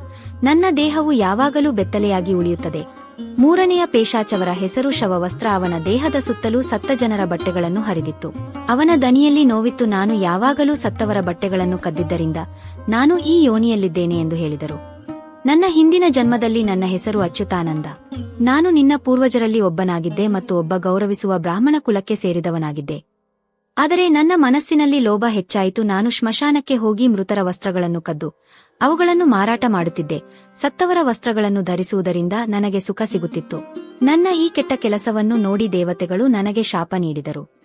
ನನ್ನ ದೇಹವು ಯಾವಾಗಲೂ ಬೆತ್ತಲೆಯಾಗಿ ಉಳಿಯುತ್ತದೆ. ಮೂರನೆಯ ಪೇಶಾಚವರ ಹೆಸರು ಶವವಸ್ತ್ರ ಅವನ ದೇಹದ ಸುತ್ತಲೂ ಸತ್ತ ಜನರ ಬಟ್ಟೆಗಳನ್ನು ಹರಿದಿತ್ತು. ಅವನ ದನಿಯಲ್ಲಿ ನೋವಿತ್ತು, ನಾನು ಯಾವಾಗಲೂ ಸತ್ತವರ ಬಟ್ಟೆಗಳನ್ನು ಕದ್ದಿದ್ದರಿಂದ ನಾನು ಈ ಯೋನಿಯಲ್ಲಿದ್ದೇನೆ ಎಂದು ಹೇಳಿದರು. ನನ್ನ ಹಿಂದಿನ ಜನ್ಮದಲ್ಲಿ ನನ್ನ ಹೆಸರು ಅಚ್ಯುತಾನಂದ. ನಾನು ನಿನ್ನ ಪೂರ್ವಜರಲ್ಲಿ ಒಬ್ಬನಾಗಿದ್ದೆ ಮತ್ತು ಒಬ್ಬ ಗೌರವಿಸುವ ಬ್ರಾಹ್ಮಣ ಕುಲಕ್ಕೆ ಸೇರಿದವನಾಗಿದ್ದೆ. ಆದರೆ ನನ್ನ ಮನಸ್ಸಿನಲ್ಲಿ ಲೋಭ ಹೆಚ್ಚಾಯಿತು. ನಾನು ಶ್ಮಶಾನಕ್ಕೆ ಹೋಗಿ ಮೃತರ ವಸ್ತ್ರಗಳನ್ನು ಕದ್ದು. ಅವುಗಳನ್ನು ಮಾರಾಟ ಮಾಡುತ್ತಿದ್ದೆ. ಸತ್ತವರ ವಸ್ತ್ರಗಳನ್ನು ಧರಿಸುವುದರಿಂದ ನನಗೆ ಸುಖ ಸಿಗುತ್ತಿತ್ತು. ನನ್ನ ಈ ಕೆಟ್ಟ ಕೆಲಸವನ್ನು ನೋಡಿ ದೇವತೆಗಳು ನನಗೆ ಶಾಪ ನೀಡಿದರು.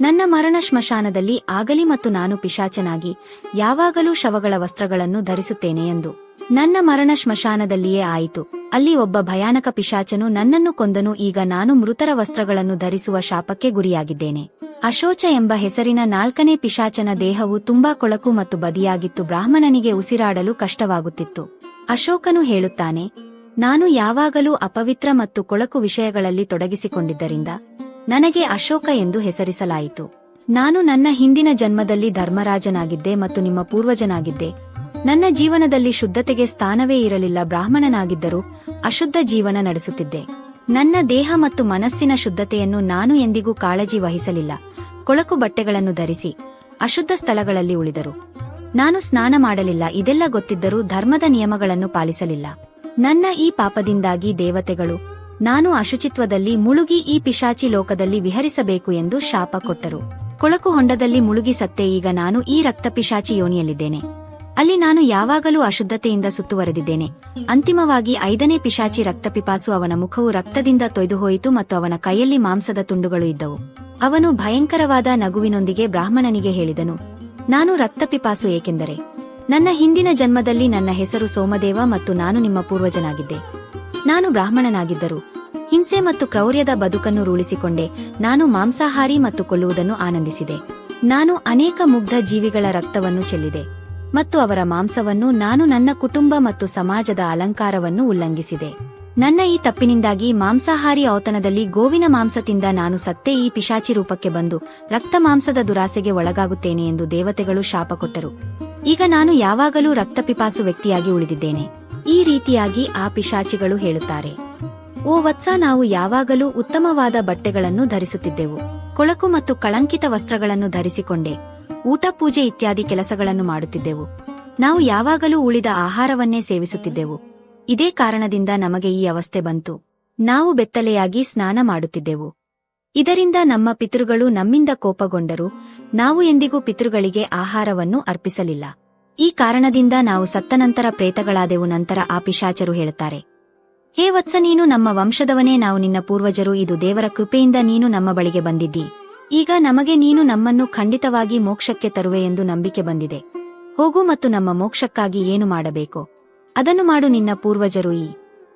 ನನ್ನ ಮರಣ ಶ್ಮಶಾನದಲ್ಲಿ ಆಗಲಿ ಮತ್ತು ನಾನು ಪಿಶಾಚನಾಗಿ ಯಾವಾಗಲೂ ಶವಗಳ ವಸ್ತ್ರಗಳನ್ನು ಧರಿಸುತ್ತೇನೆ ಎಂದು ನನ್ನ ಮರಣ ಶ್ಮಶಾನದಲ್ಲಿಯೇ ಆಯಿತು. ಅಲ್ಲಿ ಒಬ್ಬ ಭಯಾನಕ ಪಿಶಾಚನು ನನ್ನನ್ನು ಕೊಂದನು. ಈಗ ನಾನು ಮೃತರ ವಸ್ತ್ರಗಳನ್ನು ಧರಿಸುವ ಶಾಪಕ್ಕೆ ಗುರಿಯಾಗಿದ್ದೇನೆ. ಅಶೋಚ ಎಂಬ ಹೆಸರಿನ ನಾಲ್ಕನೇ ಪಿಶಾಚನ ದೇಹವು ತುಂಬಾ ಕೊಳಕು ಮತ್ತು ಬದಿಯಾಗಿತ್ತು. ಬ್ರಾಹ್ಮಣನಿಗೆ ಉಸಿರಾಡಲು ಕಷ್ಟವಾಗುತ್ತಿತ್ತು. ಅಶೋಕನು ಹೇಳುತ್ತಾನೆ, ನಾನು ಯಾವಾಗಲೂ ಅಪವಿತ್ರ ಮತ್ತು ಕೊಳಕು ವಿಷಯಗಳಲ್ಲಿ ತೊಡಗಿಸಿಕೊಂಡಿದ್ದರಿಂದ ನನಗೆ ಅಶೋಕ ಎಂದು ಹೆಸರಿಸಲಾಯಿತು. ನಾನು ನನ್ನ ಹಿಂದಿನ ಜನ್ಮದಲ್ಲಿ ಧರ್ಮರಾಜನಾಗಿದ್ದೆ ಮತ್ತು ನಿಮ್ಮ ಪೂರ್ವಜನಾಗಿದ್ದೆ. ನನ್ನ ಜೀವನದಲ್ಲಿ ಶುದ್ಧತೆಗೆ ಸ್ಥಾನವೇ ಇರಲಿಲ್ಲ ಬ್ರಾಹ್ಮಣನಾಗಿದ್ದರೂ ಅಶುದ್ಧ ಜೀವನ ನಡೆಸುತ್ತಿದ್ದೆ. ನನ್ನ ದೇಹ ಮತ್ತು ಮನಸ್ಸಿನ ಶುದ್ಧತೆಯನ್ನು ನಾನು ಎಂದಿಗೂ ಕಾಳಜಿ ವಹಿಸಲಿಲ್ಲ. ಕೊಳಕು ಬಟ್ಟೆಗಳನ್ನು ಧರಿಸಿ ಅಶುದ್ಧ ಸ್ಥಳಗಳಲ್ಲಿ ಉಳಿದರು. ನಾನು ಸ್ನಾನ ಮಾಡಲಿಲ್ಲ, ಇದೆಲ್ಲ ಗೊತ್ತಿದ್ದರೂ ಧರ್ಮದ ನಿಯಮಗಳನ್ನು ಪಾಲಿಸಲಿಲ್ಲ. ನನ್ನ ಈ ಪಾಪದಿಂದಾಗಿ ದೇವತೆಗಳು ನಾನು ಅಶುಚಿತ್ವದಲ್ಲಿ ಮುಳುಗಿ ಈ ಪಿಶಾಚಿ ಲೋಕದಲ್ಲಿ ವಿಹರಿಸಬೇಕು ಎಂದು ಶಾಪ ಕೊಟ್ಟರು. ಕೊಳಕು ಹೊಂಡದಲ್ಲಿ ಮುಳುಗಿ ಸತ್ತೆ ಈಗ ನಾನು ಈ ರಕ್ತ ಪಿಶಾಚಿ ಯೋನಿಯಲ್ಲಿದ್ದೇನೆ. ಅಲ್ಲಿ ನಾನು ಯಾವಾಗಲೂ ಅಶುದ್ಧತೆಯಿಂದ ಸುತ್ತುವರೆದಿದ್ದೇನೆ. ಅಂತಿಮವಾಗಿ ಐದನೇ ಪಿಶಾಚಿ ರಕ್ತಪಿಪಾಸು ಅವನ ಮುಖವು ರಕ್ತದಿಂದ ತೊಯ್ದುಹೋಯಿತು ಮತ್ತು ಅವನ ಕೈಯಲ್ಲಿ ಮಾಂಸದ ತುಂಡುಗಳು ಇದ್ದವು. ಅವನು ಭಯಂಕರವಾದ ನಗುವಿನೊಂದಿಗೆ ಬ್ರಾಹ್ಮಣನಿಗೆ ಹೇಳಿದನು, ನಾನು ರಕ್ತಪಿಪಾಸು ಏಕೆಂದರೆ, ನನ್ನ ಹಿಂದಿನ ಜನ್ಮದಲ್ಲಿ ನನ್ನ ಹೆಸರು ಸೋಮದೇವ ಮತ್ತು ನಾನು ನಿಮ್ಮ ಪೂರ್ವಜನಾಗಿದ್ದೆ. ನಾನು ಬ್ರಾಹ್ಮಣನಾಗಿದ್ದರು, ಹಿಂಸೆ ಮತ್ತು ಕ್ರೌರ್ಯದ ಬದುಕನ್ನು ರೂಳಿಸಿಕೊಂಡೆ. ನಾನು ಮಾಂಸಾಹಾರಿ ಮತ್ತು ಕೊಲ್ಲುವುದನ್ನು ಆನಂದಿಸಿದೆ. ನಾನು ಅನೇಕ ಮುಗ್ಧ ಜೀವಿಗಳ ರಕ್ತವನ್ನು ಚೆಲ್ಲಿದೆ. ಮತ್ತು ಅವರ ಮಾಂಸವನ್ನು ನಾನು ನನ್ನ ಕುಟುಂಬ ಮತ್ತು ಸಮಾಜದ ಅಲಂಕಾರವನ್ನು ಉಲ್ಲಂಘಿಸಿದೆ. ನನ್ನ ಈ ತಪ್ಪಿನಿಂದಾಗಿ ಮಾಂಸಾಹಾರಿ ಔತಣದಲ್ಲಿ ಗೋವಿನ ಮಾಂಸದಿಂದ ನಾನು ಸತ್ತೆ ಈ ಪಿಶಾಚಿ ರೂಪಕ್ಕೆ ಬಂದು ರಕ್ತ ಮಾಂಸದ ದುರಾಸೆಗೆ ಒಳಗಾಗುತ್ತೇನೆ ಎಂದು ದೇವತೆಗಳು ಶಾಪ ಕೊಟ್ಟರು. ಈಗ ನಾನು ಯಾವಾಗಲೂ ರಕ್ತಪಿಪಾಸು ವ್ಯಕ್ತಿಯಾಗಿ ಉಳಿದಿದ್ದೇನೆ. ಈ ರೀತಿಯಾಗಿ ಆ ಪಿಶಾಚಿಗಳು ಹೇಳುತ್ತಾರೆ. ಓ ವತ್ಸ, ನಾವು ಯಾವಾಗಲೂ ಉತ್ತಮವಾದ ಬಟ್ಟೆಗಳನ್ನು ಧರಿಸುತ್ತಿದ್ದೆವು. ಕೊಳಕು ಮತ್ತು ಕಳಂಕಿತ ವಸ್ತ್ರಗಳನ್ನು ಧರಿಸಿಕೊಂಡೆ. ಊಟ, ಪೂಜೆ ಇತ್ಯಾದಿ ಕೆಲಸಗಳನ್ನು ಮಾಡುತ್ತಿದ್ದೆವು. ನಾವು ಯಾವಾಗಲೂ ಉಳಿದ ಆಹಾರವನ್ನೇ ಸೇವಿಸುತ್ತಿದ್ದೆವು. ಇದೇ ಕಾರಣದಿಂದ ನಮಗೆ ಈ ಅವಸ್ಥೆ ಬಂತು. ನಾವು ಬೆತ್ತಲೆಯಾಗಿ ಸ್ನಾನ ಮಾಡುತ್ತಿದ್ದೆವು. ಇದರಿಂದ ನಮ್ಮ ಪಿತೃಗಳು ನಮ್ಮಿಂದ ಕೋಪಗೊಂಡರು, ನಾವು ಎಂದಿಗೂ ಪಿತೃಗಳಿಗೆ ಆಹಾರವನ್ನು ಅರ್ಪಿಸಲಿಲ್ಲ. ಈ ಕಾರಣದಿಂದ ನಾವು ಸತ್ತ ನಂತರ ಪ್ರೇತಗಳಾದೆವು ನಂತರ ಆ ಪಿಶಾಚರು ಹೇಳುತ್ತಾರೆ. ಹೇ ವತ್ಸ, ನೀನು ನಮ್ಮ ವಂಶದವನೇ, ನಾವು ನಿನ್ನ ಪೂರ್ವಜರು, ಇದು ದೇವರ ಕೃಪೆಯಿಂದ ನೀನು ನಮ್ಮ ಬಳಿಗೆ ಬಂದಿದ್ದೀ. ಈಗ ನಮಗೆ ನೀನು ನಮ್ಮನ್ನು ಖಂಡಿತವಾಗಿ ಮೋಕ್ಷಕ್ಕೆ ತರುವೆ ಎಂದು ನಂಬಿಕೆ ಬಂದಿದೆ. ಹೋಗು ಮತ್ತು ನಮ್ಮ ಮೋಕ್ಷಕ್ಕಾಗಿ ಏನು ಮಾಡಬೇಕು? ಅದನ್ನು ಮಾಡು ನಿನ್ನ ಪೂರ್ವಜರು ಈ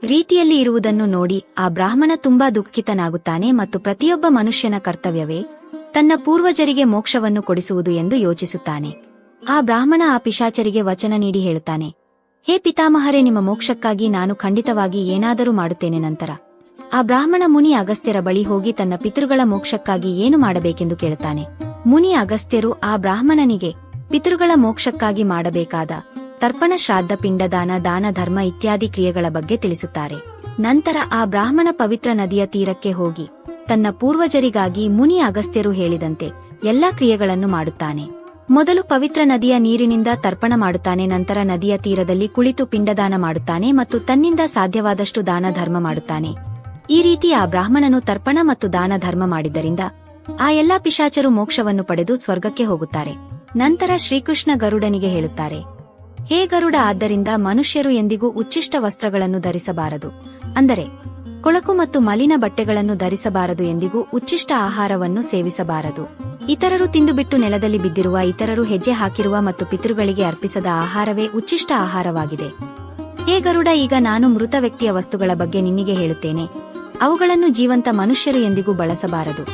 ರೀತಿಯಲ್ಲಿ ಇರುವುದನ್ನು ನೋಡಿ ಆ ಬ್ರಾಹ್ಮಣ ತುಂಬಾ ದುಃಖಿತನಾಗುತ್ತಾನೆ ಮತ್ತು ಪ್ರತಿಯೊಬ್ಬ ಮನುಷ್ಯನ ಕರ್ತವ್ಯವೇ ತನ್ನ ಪೂರ್ವಜರಿಗೆ ಮೋಕ್ಷವನ್ನು ಕೊಡಿಸುವುದು ಎಂದು ಯೋಚಿಸುತ್ತಾನೆ. ಆ ಬ್ರಾಹ್ಮಣ ಆ ಪಿಶಾಚರಿಗೆ ವಚನ ನೀಡಿ ಹೇಳುತ್ತಾನೆ, ಹೇ ಪಿತಾಮಹರೇ, ನಿಮ್ಮ ಮೋಕ್ಷಕ್ಕಾಗಿ ನಾನು ಖಂಡಿತವಾಗಿ ಏನಾದರೂ ಮಾಡುತ್ತೇನೆ ನಂತರ ಆ ಬ್ರಾಹ್ಮಣ ಮುನಿ ಅಗಸ್ತ್ಯರ ಬಳಿ ಹೋಗಿ ತನ್ನ ಪಿತೃಗಳ ಮೋಕ್ಷಕ್ಕಾಗಿ ಏನು ಮಾಡಬೇಕೆಂದು ಕೇಳುತ್ತಾನೆ. ಮುನಿ ಅಗಸ್ತ್ಯರು ಆ ಬ್ರಾಹ್ಮಣನಿಗೆ ಪಿತೃಗಳ ಮೋಕ್ಷಕ್ಕಾಗಿ ಮಾಡಬೇಕಾದ ತರ್ಪಣ, ಶ್ರಾದ್ದ, ಪಿಂಡದಾನ, ದಾನ, ಧರ್ಮ ಇತ್ಯಾದಿ ಕ್ರಿಯೆಗಳ ಬಗ್ಗೆ ತಿಳಿಸುತ್ತಾರೆ. ನಂತರ ಆ ಬ್ರಾಹ್ಮಣ ಪವಿತ್ರ ನದಿಯ ತೀರಕ್ಕೆ ಹೋಗಿ ತನ್ನ ಪೂರ್ವಜರಿಗಾಗಿ ಮುನಿ ಅಗಸ್ತ್ಯರು ಹೇಳಿದಂತೆ ಎಲ್ಲಾ ಕ್ರಿಯೆಗಳನ್ನು ಮಾಡುತ್ತಾನೆ. ಮೊದಲು ಪವಿತ್ರ ನದಿಯ ನೀರಿನಿಂದ ತರ್ಪಣ ಮಾಡುತ್ತಾನೆ, ನಂತರ ನದಿಯ ತೀರದಲ್ಲಿ ಕುಳಿತು ಪಿಂಡದಾನ ಮಾಡುತ್ತಾನೆ ಮತ್ತು ತನ್ನಿಂದ ಸಾಧ್ಯವಾದಷ್ಟು ದಾನ, ಧರ್ಮ ಮಾಡುತ್ತಾನೆ. ಈ ರೀತಿ ಆ ಬ್ರಾಹ್ಮಣನು ತರ್ಪಣ ಮತ್ತು ದಾನ ಧರ್ಮ ಮಾಡಿದ್ದರಿಂದ ಆ ಎಲ್ಲಾ ಪಿಶಾಚರು ಮೋಕ್ಷವನ್ನು ಪಡೆದು ಸ್ವರ್ಗಕ್ಕೆ ಹೋಗುತ್ತಾರೆ. ನಂತರ ಶ್ರೀಕೃಷ್ಣ ಗರುಡನಿಗೆ ಹೇಳುತ್ತಾರೆ, ಹೇ ಗರುಡ, ಆದ್ದರಿಂದ ಮನುಷ್ಯರು ಎಂದಿಗೂ ಉಚ್ಚಿಷ್ಟ ವಸ್ತ್ರಗಳನ್ನು ಧರಿಸಬಾರದು. ಅಂದರೆ, ಕೊಳಕು ಮತ್ತು ಮಲಿನ ಬಟ್ಟೆಗಳನ್ನು ಧರಿಸಬಾರದು ಎಂದಿಗೂ ಉಚ್ಚಿಷ್ಟ ಆಹಾರವನ್ನು ಸೇವಿಸಬಾರದು. ಇತರರು ತಿಂದುಬಿಟ್ಟು ನೆಲದಲ್ಲಿ ಬಿದ್ದಿರುವ ಇತರರು ಹೆಜ್ಜೆ ಹಾಕಿರುವ ಮತ್ತು ಪಿತೃಗಳಿಗೆ ಅರ್ಪಿಸದ ಆಹಾರವೇ ಉಚ್ಚಿಷ್ಟ ಆಹಾರವಾಗಿದೆ. ಹೇ ಗರುಡ, ಈಗ ನಾನು ಮೃತ ವ್ಯಕ್ತಿಯ ವಸ್ತುಗಳ ಬಗ್ಗೆ ನಿನ್ನಿಗೆ ಹೇಳುತ್ತೇನೆ. ಅವುಗಳನ್ನು ಜೀವಂತ ಮನುಷ್ಯರು ಎಂದಿಗೂ ಬಳಸಬಾರದು.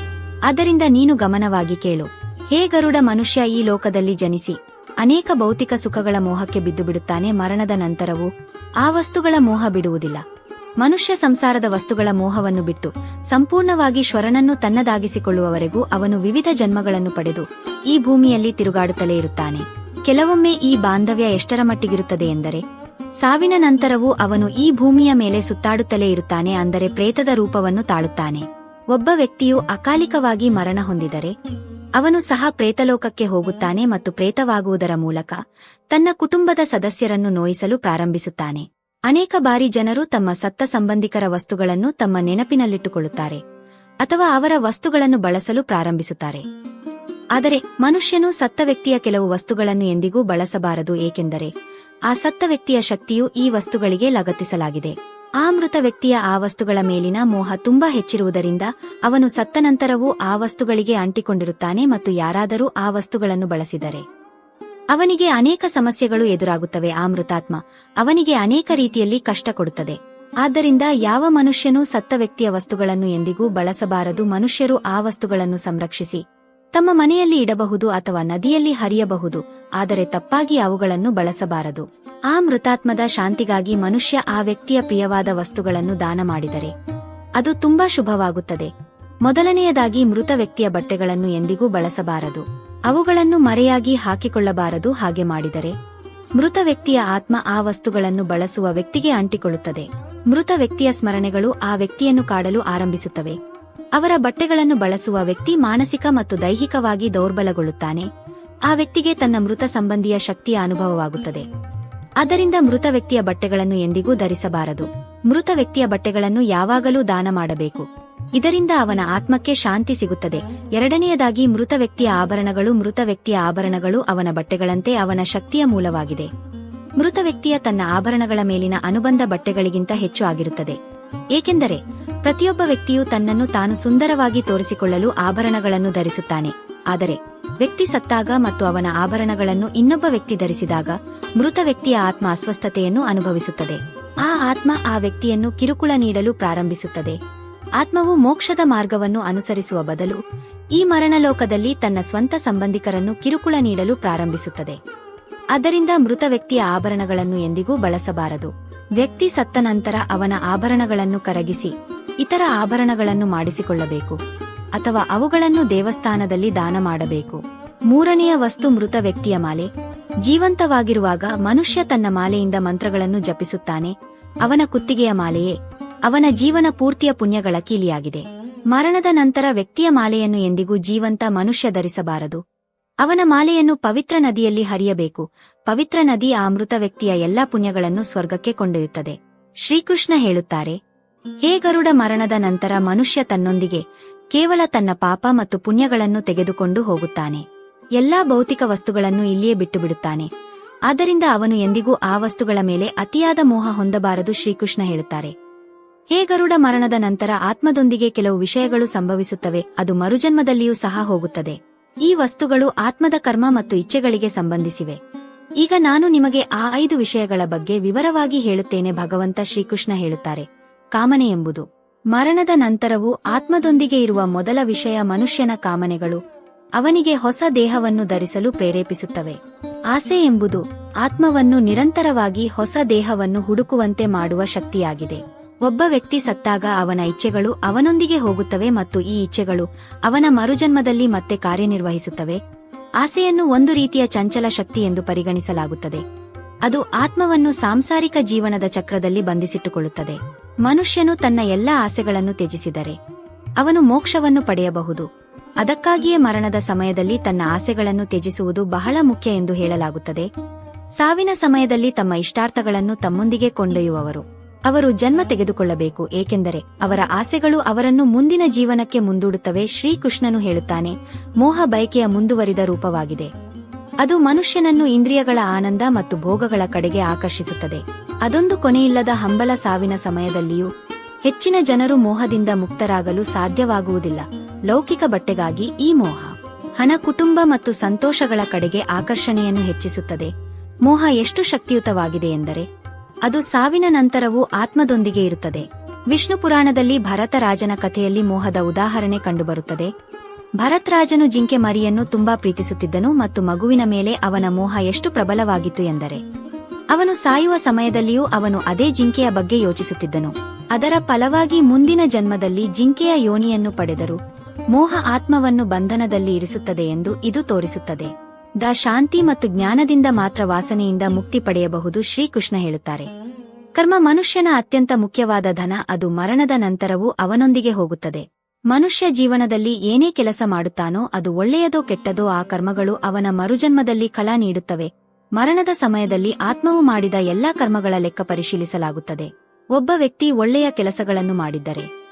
ಅದರಿಂದ ನೀನು ಗಮನವಾಗಿ ಕೇಳು. ಹೇ ಗರುಡ ಮನುಷ್ಯ, ಈ ಲೋಕದಲ್ಲಿ ಜನಿಸಿ, ಅನೇಕ ಭೌತಿಕ ಸುಖಗಳ ಮೋಹಕ್ಕೆ ಬಿದ್ದು ಬಿಡುತ್ತಾನೆ ಮರಣದ ನಂತರವೂ ಆ ವಸ್ತುಗಳ ಮೋಹ ಬಿಡುವುದಿಲ್ಲ. ಮನುಷ್ಯ ಸಂಸಾರದ ವಸ್ತುಗಳ ಮೋಹವನ್ನು ಬಿಟ್ಟು ಸಂಪೂರ್ಣವಾಗಿ ಶ್ವರನನ್ನು ತನ್ನದಾಗಿಸಿಕೊಳ್ಳುವವರೆಗೂ ಅವನು ವಿವಿಧ ಜನ್ಮಗಳನ್ನು ಪಡೆದು ಈ ಭೂಮಿಯಲ್ಲಿ ತಿರುಗಾಡುತ್ತಲೇ ಇರುತ್ತಾನೆ. ಕೆಲವೊಮ್ಮೆ ಈ ಬಾಂಧವ್ಯ ಎಷ್ಟರ ಮಟ್ಟಿಗಿರುತ್ತದೆ ಎಂದರೆ ಸಾವಿನ ನಂತರವೂ ಅವನು ಈ ಭೂಮಿಯ ಮೇಲೆ ಸುತ್ತಾಡುತ್ತಲೇ ಇರುತ್ತಾನೆ ಅಂದರೆ ಪ್ರೇತದ ರೂಪವನ್ನು ತಾಳುತ್ತಾನೆ. ಒಬ್ಬ ವ್ಯಕ್ತಿಯು ಅಕಾಲಿಕವಾಗಿ ಮರಣ ಹೊಂದಿದರೆ, ಅವನು ಸಹ ಪ್ರೇತಲೋಕಕ್ಕೆ ಹೋಗುತ್ತಾನೆ ಮತ್ತು ಪ್ರೇತವಾಗುವುದರ ಮೂಲಕ ತನ್ನ ಕುಟುಂಬದ ಸದಸ್ಯರನ್ನು ನೋಯಿಸಲು ಪ್ರಾರಂಭಿಸುತ್ತಾನೆ. ಅನೇಕ ಬಾರಿ ಜನರು ತಮ್ಮ ಸತ್ತ ಸಂಬಂಧಿಕರ ವಸ್ತುಗಳನ್ನು ತಮ್ಮ ನೆನಪಿನಲ್ಲಿಟ್ಟುಕೊಳ್ಳುತ್ತಾರೆ ಅಥವಾ ಅವರ ವಸ್ತುಗಳನ್ನು ಬಳಸಲು ಪ್ರಾರಂಭಿಸುತ್ತಾರೆ. ಆದರೆ ಮನುಷ್ಯನು ಸತ್ತ ವ್ಯಕ್ತಿಯ ಕೆಲವು ವಸ್ತುಗಳನ್ನು ಎಂದಿಗೂ ಬಳಸಬಾರದು ಏಕೆಂದರೆ ಆ ಸತ್ತ ವ್ಯಕ್ತಿಯ ಶಕ್ತಿಯು ಈ ವಸ್ತುಗಳಿಗೆ ಲಗತ್ತಿಸಲಾಗಿದೆ. ಆ ಮೃತ ವ್ಯಕ್ತಿಯ ಆ ವಸ್ತುಗಳ ಮೇಲಿನ ಮೋಹ ತುಂಬಾ ಹೆಚ್ಚಿರುವುದರಿಂದ ಅವನು ಸತ್ತ ನಂತರವೂ ಆ ವಸ್ತುಗಳಿಗೆ ಅಂಟಿಕೊಂಡಿರುತ್ತಾನೆ ಮತ್ತು ಯಾರಾದರೂ ಆ ವಸ್ತುಗಳನ್ನು ಬಳಸಿದರೆ. ಅವನಿಗೆ ಅನೇಕ ಸಮಸ್ಯೆಗಳು ಎದುರಾಗುತ್ತವೆ ಆ ಮೃತಾತ್ಮ ಅವನಿಗೆ ಅನೇಕ ರೀತಿಯಲ್ಲಿ ಕಷ್ಟ ಕೊಡುತ್ತದೆ. ಆದ್ದರಿಂದ ಯಾವ ಮನುಷ್ಯನೂ ಸತ್ತ ವ್ಯಕ್ತಿಯ ವಸ್ತುಗಳನ್ನು ಎಂದಿಗೂ ಬಳಸಬಾರದು ಮನುಷ್ಯರು ಆ ವಸ್ತುಗಳನ್ನು ಸಂರಕ್ಷಿಸಿ. ತಮ್ಮ ಮನೆಯಲ್ಲಿ ಇಡಬಹುದು ಅಥವಾ ನದಿಯಲ್ಲಿ ಹರಿಯಬಹುದು, ಆದರೆ ತಪ್ಪಾಗಿ ಅವುಗಳನ್ನು ಬಳಸಬಾರದು. ಆ ಮೃತಾತ್ಮದ ಶಾಂತಿಗಾಗಿ ಮನುಷ್ಯ ಆ ವ್ಯಕ್ತಿಯ ಪ್ರಿಯವಾದ ವಸ್ತುಗಳನ್ನು ದಾನ ಮಾಡಿದರೆ, ಅದು ತುಂಬಾ ಶುಭವಾಗುತ್ತದೆ. ಮೊದಲನೆಯದಾಗಿ ಮೃತ ವ್ಯಕ್ತಿಯ ಬಟ್ಟೆಗಳನ್ನು ಎಂದಿಗೂ ಬಳಸಬಾರದು. ಅವುಗಳನ್ನು ಮರೆಯಾಗಿ ಹಾಕಿಕೊಳ್ಳಬಾರದು, ಹಾಗೆ ಮಾಡಿದರೆ ಮೃತ ವ್ಯಕ್ತಿಯ ಆತ್ಮ ಆ ವಸ್ತುಗಳನ್ನು ಬಳಸುವ ವ್ಯಕ್ತಿಗೆ ಅಂಟಿಕೊಳ್ಳುತ್ತದೆ. ಮೃತ ವ್ಯಕ್ತಿಯ ಸ್ಮರಣೆಗಳು ಆ ವ್ಯಕ್ತಿಯನ್ನು ಕಾಡಲು ಆರಂಭಿಸುತ್ತವೆ. ಅವರ ಬಟ್ಟೆಗಳನ್ನು ಬಳಸುವ ವ್ಯಕ್ತಿ ಮಾನಸಿಕ ಮತ್ತು ದೈಹಿಕವಾಗಿ ದೌರ್ಬಲಗೊಳ್ಳುತ್ತಾನೆ. ಆ ವ್ಯಕ್ತಿಗೆ ತನ್ನ ಮೃತ ಸಂಬಂಧಿಯ ಶಕ್ತಿಯ ಅನುಭವವಾಗುತ್ತದೆ. ಅದರಿಂದ ಮೃತ ವ್ಯಕ್ತಿಯ ಬಟ್ಟೆಗಳನ್ನು ಎಂದಿಗೂ ಧರಿಸಬಾರದು. ಮೃತ ವ್ಯಕ್ತಿಯ ಬಟ್ಟೆಗಳನ್ನು ಯಾವಾಗಲೂ ದಾನ ಮಾಡಬೇಕು. ಇದರಿಂದ ಅವನ ಆತ್ಮಕ್ಕೆ ಶಾಂತಿ ಸಿಗುತ್ತದೆ. ಎರಡನೆಯದಾಗಿ ಮೃತ ವ್ಯಕ್ತಿಯ ಆಭರಣಗಳು ಮೃತ ವ್ಯಕ್ತಿಯ ಆಭರಣಗಳು ಅವನ ಬಟ್ಟೆಗಳಂತೆ ಅವನ ಶಕ್ತಿಯ ಮೂಲವಾಗಿದೆ. ಮೃತ ವ್ಯಕ್ತಿಯ ತನ್ನ ಆಭರಣಗಳ ಮೇಲಿನ ಅನುಬಂಧ ಬಟ್ಟೆಗಳಿಗಿಂತ ಹೆಚ್ಚು ಆಗಿರುತ್ತದೆ. ಏಕೆಂದರೆ ಪ್ರತಿಯೊಬ್ಬ ವ್ಯಕ್ತಿಯು ತನ್ನನ್ನು ತಾನು ಸುಂದರವಾಗಿ ತೋರಿಸಿಕೊಳ್ಳಲು ಆಭರಣಗಳನ್ನು ಧರಿಸುತ್ತಾನೆ. ಆದರೆ ವ್ಯಕ್ತಿ ಸತ್ತಾಗ ಮತ್ತು ಅವನ ಆಭರಣಗಳನ್ನು ಇನ್ನೊಬ್ಬ ವ್ಯಕ್ತಿ ಧರಿಸಿದಾಗ ಮೃತ ವ್ಯಕ್ತಿಯ ಆತ್ಮ ಅಸ್ವಸ್ಥತೆಯನ್ನು ಅನುಭವಿಸುತ್ತದೆ. ಆ ಆತ್ಮ ಆ ವ್ಯಕ್ತಿಯನ್ನು ಕಿರುಕುಳ ನೀಡಲು ಪ್ರಾರಂಭಿಸುತ್ತದೆ. ಆತ್ಮವು ಮೋಕ್ಷದ ಮಾರ್ಗವನ್ನು ಅನುಸರಿಸುವ ಬದಲು ಈ ಮರಣಲೋಕದಲ್ಲಿ ತನ್ನ ಸ್ವಂತ ಸಂಬಂಧಿಕರನ್ನು ಕಿರುಕುಳ ನೀಡಲು ಪ್ರಾರಂಭಿಸುತ್ತದೆ. ಆದ್ದರಿಂದ ಮೃತ ವ್ಯಕ್ತಿಯ ಆಭರಣಗಳನ್ನು ಎಂದಿಗೂ ಬಳಸಬಾರದು. ವ್ಯಕ್ತಿ ಸತ್ತ ನಂತರ ಅವನ ಆಭರಣಗಳನ್ನು ಕರಗಿಸಿ, ಇತರ ಆಭರಣಗಳನ್ನು ಮಾಡಿಸಿಕೊಳ್ಳಬೇಕು, ಅಥವಾ ಅವುಗಳನ್ನು ದೇವಸ್ಥಾನದಲ್ಲಿ ದಾನ ಮಾಡಬೇಕು. ಮೂರನೆಯ ವಸ್ತು ಮೃತ ವ್ಯಕ್ತಿಯ ಮಾಲೆ. ಜೀವಂತವಾಗಿರುವಾಗ ಮನುಷ್ಯ ತನ್ನ ಮಾಲೆಯಿಂದ ಮಂತ್ರಗಳನ್ನು ಜಪಿಸುತ್ತಾನೆ. ಅವನ ಕುತ್ತಿಗೆಯ ಮಾಲೆಯೇ ಅವನ ಜೀವನ ಪೂರ್ತಿಯ ಪುಣ್ಯಗಳ ಕೀಲಿಯಾಗಿದೆ. ಮರಣದ ನಂತರ ವ್ಯಕ್ತಿಯ ಮಾಲೆಯನ್ನು ಎಂದಿಗೂ ಜೀವಂತ ಮನುಷ್ಯ ಧರಿಸಬಾರದು. ಅವನ ಮಾಲೆಯನ್ನು ಪವಿತ್ರ ನದಿಯಲ್ಲಿ ಹರಿಯಬೇಕು. ಪವಿತ್ರ ನದಿ ಆ ಮೃತ ವ್ಯಕ್ತಿಯ ಎಲ್ಲಾ ಪುಣ್ಯಗಳನ್ನು ಸ್ವರ್ಗಕ್ಕೆ ಕೊಂಡೊಯ್ಯುತ್ತದೆ. ಶ್ರೀಕೃಷ್ಣ ಹೇಳುತ್ತಾರೆ, ಹೇ ಗರುಡ ಮರಣದ ನಂತರ ಮನುಷ್ಯ ತನ್ನೊಂದಿಗೆ ಕೇವಲ ತನ್ನ ಪಾಪ ಮತ್ತು ಪುಣ್ಯಗಳನ್ನು ತೆಗೆದುಕೊಂಡು ಹೋಗುತ್ತಾನೆ. ಎಲ್ಲಾ ಭೌತಿಕ ವಸ್ತುಗಳನ್ನು ಇಲ್ಲಿಯೇ ಬಿಟ್ಟು ಬಿಡುತ್ತಾನೆ ಆದ್ದರಿಂದ ಅವನು ಎಂದಿಗೂ ಆ ವಸ್ತುಗಳ ಮೇಲೆ ಅತಿಯಾದ ಮೋಹ ಹೊಂದಬಾರದು, ಶ್ರೀಕೃಷ್ಣ ಹೇಳುತ್ತಾರೆ. ಹೇ ಗರುಡ ಮರಣದ ನಂತರ ಆತ್ಮದೊಂದಿಗೆ ಕೆಲವು ವಿಷಯಗಳು ಸಂಭವಿಸುತ್ತವೆ, ಅದು ಮರುಜನ್ಮದಲ್ಲಿಯೂ ಸಹ ಹೋಗುತ್ತದೆ. ಈ ವಸ್ತುಗಳು ಆತ್ಮದ ಕರ್ಮ ಮತ್ತು ಇಚ್ಛೆಗಳಿಗೆ ಸಂಬಂಧಿಸಿವೆ. ಈಗ ನಾನು ನಿಮಗೆ ಆ ಐದು ವಿಷಯಗಳ ಬಗ್ಗೆ ವಿವರವಾಗಿ ಹೇಳುತ್ತೇನೆ, ಭಗವಂತ ಶ್ರೀಕೃಷ್ಣ ಹೇಳುತ್ತಾರೆ. ಕಾಮನೆ ಎಂಬುದು ಮರಣದ ನಂತರವೂ ಆತ್ಮದೊಂದಿಗೆ ಇರುವ ಮೊದಲ ವಿಷಯ ಮನುಷ್ಯನ ಕಾಮನೆಗಳು. ಅವನಿಗೆ ಹೊಸ ದೇಹವನ್ನು ಧರಿಸಲು ಪ್ರೇರೇಪಿಸುತ್ತವೆ. ಆಸೆ ಎಂಬುದು ಆತ್ಮವನ್ನು ನಿರಂತರವಾಗಿ ಹೊಸ ದೇಹವನ್ನು ಹುಡುಕುವಂತೆ ಮಾಡುವ ಶಕ್ತಿಯಾಗಿದೆ. ಒಬ್ಬ ವ್ಯಕ್ತಿ ಸತ್ತಾಗ ಅವನ ಇಚ್ಛೆಗಳು ಅವನೊಂದಿಗೆ ಹೋಗುತ್ತವೆ ಮತ್ತು ಈ ಇಚ್ಛೆಗಳು ಅವನ ಮರುಜನ್ಮದಲ್ಲಿ ಮತ್ತೆ ಕಾರ್ಯನಿರ್ವಹಿಸುತ್ತವೆ. ಆಸೆಯನ್ನು ಒಂದು ರೀತಿಯ ಚಂಚಲ ಶಕ್ತಿ ಎಂದು ಪರಿಗಣಿಸಲಾಗುತ್ತದೆ. ಅದು ಆತ್ಮವನ್ನು ಸಾಂಸಾರಿಕ ಜೀವನದ ಚಕ್ರದಲ್ಲಿ ಬಂಧಿಸಿಟ್ಟುಕೊಳ್ಳುತ್ತದೆ. ಮನುಷ್ಯನು ತನ್ನ ಎಲ್ಲ ಆಸೆಗಳನ್ನು ತ್ಯಜಿಸಿದರೆ ಅವನು ಮೋಕ್ಷವನ್ನು ಪಡೆಯಬಹುದು. ಅದಕ್ಕಾಗಿಯೇ ಮರಣದ ಸಮಯದಲ್ಲಿ ತನ್ನ ಆಸೆಗಳನ್ನು ತ್ಯಜಿಸುವುದು ಬಹಳ ಮುಖ್ಯ ಎಂದು ಹೇಳಲಾಗುತ್ತದೆ. ಸಾವಿನ ಸಮಯದಲ್ಲಿ ತಮ್ಮ ಇಷ್ಟಾರ್ಥಗಳನ್ನು ತಮ್ಮೊಂದಿಗೆ ಕೊಂಡೊಯ್ಯುವವರು. ಅವರು ಜನ್ಮ ತೆಗೆದುಕೊಳ್ಳಬೇಕು, ಏಕೆಂದರೆ ಅವರ ಆಸೆಗಳು ಅವರನ್ನು ಮುಂದಿನ ಜೀವನಕ್ಕೆ ಮುಂದೂಡುತ್ತವೆ ಶ್ರೀಕೃಷ್ಣನು ಹೇಳುತ್ತಾನೆ, ಮೋಹ ಬಯಕೆಯ ಮುಂದುವರಿದ ರೂಪವಾಗಿದೆ. ಅದು ಮನುಷ್ಯನನ್ನು ಇಂದ್ರಿಯಗಳ ಆನಂದ ಮತ್ತು ಭೋಗಗಳ ಕಡೆಗೆ ಆಕರ್ಷಿಸುತ್ತದೆ. ಅದೊಂದು ಕೊನೆಯಿಲ್ಲದ ಹಂಬಲ ಸಾವಿನ ಸಮಯದಲ್ಲಿಯೂ ಹೆಚ್ಚಿನ ಜನರು ಮೋಹದಿಂದ ಮುಕ್ತರಾಗಲು ಸಾಧ್ಯವಾಗುವುದಿಲ್ಲ. ಲೌಕಿಕ ಬಟ್ಟೆಗಾಗಿ ಈ ಮೋಹ, ಹಣ, ಕುಟುಂಬ ಮತ್ತು ಸಂತೋಷಗಳ ಕಡೆಗೆ ಆಕರ್ಷಣೆಯನ್ನು ಹೆಚ್ಚಿಸುತ್ತದೆ. ಮೋಹ ಎಷ್ಟು ಶಕ್ತಿಯುತವಾಗಿದೆ ಎಂದರೆ ಅದು ಸಾವಿನ ನಂತರವೂ ಆತ್ಮದೊಂದಿಗೆ ಇರುತ್ತದೆ. ವಿಷ್ಣು ಪುರಾಣದಲ್ಲಿ ಭರತರಾಜನ ಕಥೆಯಲ್ಲಿ ಮೋಹದ ಉದಾಹರಣೆ ಕಂಡುಬರುತ್ತದೆ. ಭರತ್ರಾಜನು ಜಿಂಕೆ ಮರಿಯನ್ನು ತುಂಬಾ ಪ್ರೀತಿಸುತ್ತಿದ್ದನು ಮತ್ತು ಮಗುವಿನ ಮೇಲೆ ಅವನ ಮೋಹ ಎಷ್ಟು ಪ್ರಬಲವಾಗಿತ್ತು ಎಂದರೆ, ಅವನು ಸಾಯುವ ಸಮಯದಲ್ಲಿಯೂ ಅವನು ಅದೇ ಜಿಂಕೆಯ ಬಗ್ಗೆ ಯೋಚಿಸುತ್ತಿದ್ದನು. ಅದರ ಫಲವಾಗಿ ಮುಂದಿನ ಜನ್ಮದಲ್ಲಿ ಜಿಂಕೆಯ ಯೋನಿಯನ್ನು ಪಡೆದರು ಮೋಹ ಆತ್ಮವನ್ನು ಬಂಧನದಲ್ಲಿ ಇರಿಸುತ್ತದೆ ಎಂದು ಇದು ತೋರಿಸುತ್ತದೆ. ದ ಶಾಂತಿ ಮತ್ತು ಜ್ಞಾನದಿಂದ ಮಾತ್ರ ವಾಸನೆಯಿಂದ ಮುಕ್ತಿ ಪಡೆಯಬಹುದು ಶ್ರೀಕೃಷ್ಣ ಹೇಳುತ್ತಾರೆ. ಕರ್ಮ ಮನುಷ್ಯನ ಅತ್ಯಂತ ಮುಖ್ಯವಾದ ಧನ, ಅದು ಮರಣದ ನಂತರವೂ ಅವನೊಂದಿಗೆ ಹೋಗುತ್ತದೆ. ಮನುಷ್ಯ ಜೀವನದಲ್ಲಿ ಏನೇ ಕೆಲಸ ಮಾಡುತ್ತಾನೋ, ಅದು ಒಳ್ಳೆಯದೋ ಕೆಟ್ಟದೋ ಆ ಕರ್ಮಗಳು ಅವನ ಮರುಜನ್ಮದಲ್ಲಿ ಕಲಾ ನೀಡುತ್ತವೆ. ಮರಣದ ಸಮಯದಲ್ಲಿ ಆತ್ಮವು ಮಾಡಿದ ಎಲ್ಲಾ ಕರ್ಮಗಳ ಲೆಕ್ಕ ಪರಿಶೀಲಿಸಲಾಗುತ್ತದೆ. ಒಬ್ಬ ವ್ಯಕ್ತಿ ಒಳ್ಳೆಯ ಕೆಲಸಗಳನ್ನು ಮಾಡಿದ್ದರೆ,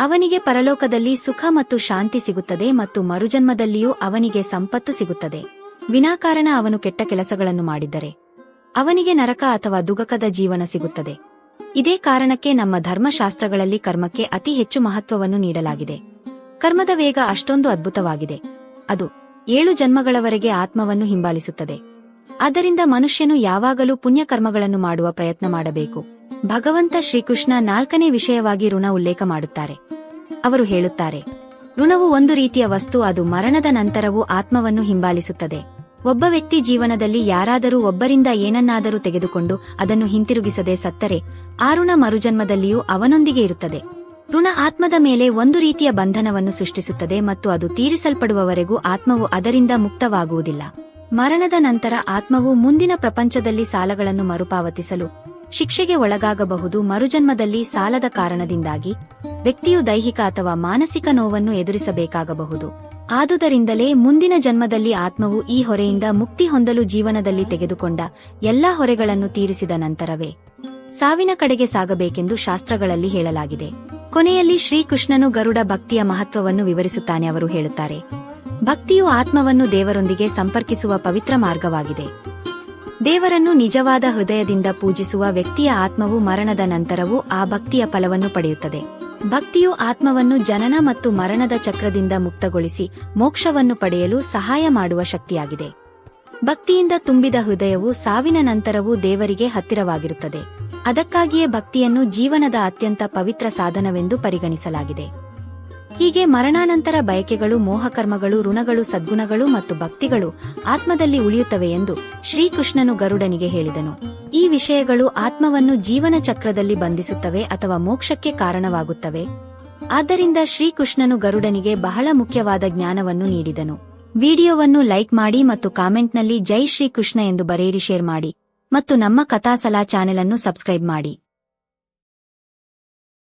ಅವನಿಗೆ ಪರಲೋಕದಲ್ಲಿ ಸುಖ ಮತ್ತು ಶಾಂತಿ ಸಿಗುತ್ತದೆ ಮತ್ತು ಮರುಜನ್ಮದಲ್ಲಿಯೂ ಅವನಿಗೆ ಸಂಪತ್ತು ಸಿಗುತ್ತದೆ. ವಿನಾಕಾರಣ ಅವನು ಕೆಟ್ಟ ಕೆಲಸಗಳನ್ನು ಮಾಡಿದ್ದರೆ ಅವನಿಗೆ ನರಕ ಅಥವಾ ದುಗಕದ ಜೀವನ ಸಿಗುತ್ತದೆ. ಇದೇ ಕಾರಣಕ್ಕೆ ನಮ್ಮ ಧರ್ಮಶಾಸ್ತ್ರಗಳಲ್ಲಿ ಕರ್ಮಕ್ಕೆ ಅತಿ ಹೆಚ್ಚು ಮಹತ್ವವನ್ನು ನೀಡಲಾಗಿದೆ. ಕರ್ಮದ ವೇಗ ಅಷ್ಟೊಂದು ಅದ್ಭುತವಾಗಿದೆ. ಅದು ಏಳು ಜನ್ಮಗಳವರೆಗೆ ಆತ್ಮವನ್ನು ಹಿಂಬಾಲಿಸುತ್ತದೆ. ಆದ್ದರಿಂದ ಮನುಷ್ಯನು ಯಾವಾಗಲೂ ಪುಣ್ಯಕರ್ಮಗಳನ್ನು ಮಾಡುವ ಪ್ರಯತ್ನ ಮಾಡಬೇಕು. ಭಗವಂತ ಶ್ರೀಕೃಷ್ಣ ನಾಲ್ಕನೇ ವಿಷಯವಾಗಿ ಋಣ ಉಲ್ಲೇಖ ಮಾಡುತ್ತಾರೆ. ಅವರು ಹೇಳುತ್ತಾರೆ, ಋಣವು ಒಂದು ರೀತಿಯ ವಸ್ತು, ಅದು ಮರಣದ ನಂತರವೂ ಆತ್ಮವನ್ನು ಹಿಂಬಾಲಿಸುತ್ತದೆ. ಒಬ್ಬ ವ್ಯಕ್ತಿ ಜೀವನದಲ್ಲಿ ಯಾರಾದರೂ ಒಬ್ಬರಿಂದ ಏನನ್ನಾದರೂ ತೆಗೆದುಕೊಂಡು ಅದನ್ನು ಹಿಂತಿರುಗಿಸದೆ ಸತ್ತರೆ ಆ ಋಣ ಮರುಜನ್ಮದಲ್ಲಿಯೂ ಅವನೊಂದಿಗೆ ಇರುತ್ತದೆ. ಋಣ ಆತ್ಮದ ಮೇಲೆ ಒಂದು ರೀತಿಯ ಬಂಧನವನ್ನು ಸೃಷ್ಟಿಸುತ್ತದೆ ಮತ್ತು ಅದು ತೀರಿಸಲ್ಪಡುವವರೆಗೂ ಆತ್ಮವು ಅದರಿಂದ ಮುಕ್ತವಾಗುವುದಿಲ್ಲ. ಮರಣದ ನಂತರ ಆತ್ಮವು ಮುಂದಿನ ಪ್ರಪಂಚದಲ್ಲಿ ಸಾಲಗಳನ್ನು ಮರುಪಾವತಿಸಲು ಶಿಕ್ಷೆಗೆ ಒಳಗಾಗಬಹುದು. ಮರುಜನ್ಮದಲ್ಲಿ ಸಾಲದ ಕಾರಣದಿಂದಾಗಿ ವ್ಯಕ್ತಿಯು ದೈಹಿಕ ಅಥವಾ ಮಾನಸಿಕ ನೋವನ್ನು ಎದುರಿಸಬೇಕಾಗಬಹುದು. ಆದುದರಿಂದಲೇ ಮುಂದಿನ ಜನ್ಮದಲ್ಲಿ ಆತ್ಮವು ಈ ಹೊರೆಯಿಂದ ಮುಕ್ತಿ ಹೊಂದಲು ಜೀವನದಲ್ಲಿ ತೆಗೆದುಕೊಂಡ ಎಲ್ಲಾ ಹೊರೆಗಳನ್ನು ತೀರಿಸಿದ ನಂತರವೇ ಸಾವಿನ ಕಡೆಗೆ ಸಾಗಬೇಕೆಂದು ಶಾಸ್ತ್ರಗಳಲ್ಲಿ ಹೇಳಲಾಗಿದೆ. ಕೊನೆಯಲ್ಲಿ ಶ್ರೀಕೃಷ್ಣನು ಗರುಡ ಭಕ್ತಿಯ ಮಹತ್ವವನ್ನು ವಿವರಿಸುತ್ತಾನೆ ಅವರು ಹೇಳುತ್ತಾರೆ. ಭಕ್ತಿಯು ಆತ್ಮವನ್ನು ದೇವರೊಂದಿಗೆ ಸಂಪರ್ಕಿಸುವ ಪವಿತ್ರ ಮಾರ್ಗವಾಗಿದೆ. ದೇವರನ್ನು ನಿಜವಾದ ಹೃದಯದಿಂದ ಪೂಜಿಸುವ ವ್ಯಕ್ತಿಯ ಆತ್ಮವು ಮರಣದ ನಂತರವೂ ಆ ಭಕ್ತಿಯ ಫಲವನ್ನು ಪಡೆಯುತ್ತದೆ. ಭಕ್ತಿಯು ಆತ್ಮವನ್ನು ಜನನ ಮತ್ತು ಮರಣದ ಚಕ್ರದಿಂದ ಮುಕ್ತಗೊಳಿಸಿ ಮೋಕ್ಷವನ್ನು ಪಡೆಯಲು ಸಹಾಯ ಮಾಡುವ ಶಕ್ತಿಯಾಗಿದೆ. ಭಕ್ತಿಯಿಂದ ತುಂಬಿದ ಹೃದಯವು ಸಾವಿನ ನಂತರವೂ ದೇವರಿಗೆ ಹತ್ತಿರವಾಗಿರುತ್ತದೆ. ಅದಕ್ಕಾಗಿಯೇ ಭಕ್ತಿಯನ್ನು ಜೀವನದ ಅತ್ಯಂತ ಪವಿತ್ರ ಸಾಧನವೆಂದು ಪರಿಗಣಿಸಲಾಗಿದೆ. ಹೀಗೆ ಮರಣಾನಂತರ ಬಯಕೆಗಳು, ಮೋಹಕರ್ಮಗಳು, ಋಣಗಳು, ಸದ್ಗುಣಗಳು ಮತ್ತು ಭಕ್ತಿಗಳು ಆತ್ಮದಲ್ಲಿ ಉಳಿಯುತ್ತವೆ ಎಂದು ಶ್ರೀಕೃಷ್ಣನು ಗರುಡನಿಗೆ ಹೇಳಿದನು. ಈ ವಿಷಯಗಳು ಆತ್ಮವನ್ನು ಜೀವನ ಚಕ್ರದಲ್ಲಿ ಬಂಧಿಸುತ್ತವೆ ಅಥವಾ ಮೋಕ್ಷಕ್ಕೆ ಕಾರಣವಾಗುತ್ತವೆ. ಆದ್ದರಿಂದ ಶ್ರೀಕೃಷ್ಣನು ಗರುಡನಿಗೆ ಬಹಳ ಮುಖ್ಯವಾದ ಜ್ಞಾನವನ್ನು ನೀಡಿದನು. ವಿಡಿಯೋವನ್ನು ಲೈಕ್ ಮಾಡಿ ಮತ್ತು ಕಾಮೆಂಟ್ನಲ್ಲಿ ಜೈ ಶ್ರೀಕೃಷ್ಣ ಎಂದು ಬರೆಯಿರಿ, ಶೇರ್ ಮಾಡಿ ಮತ್ತು ನಮ್ಮ ಕಥಾಸಲಾ ಚಾನೆಲ್ ಅನ್ನು ಸಬ್ಸ್ಕ್ರೈಬ್ ಮಾಡಿ.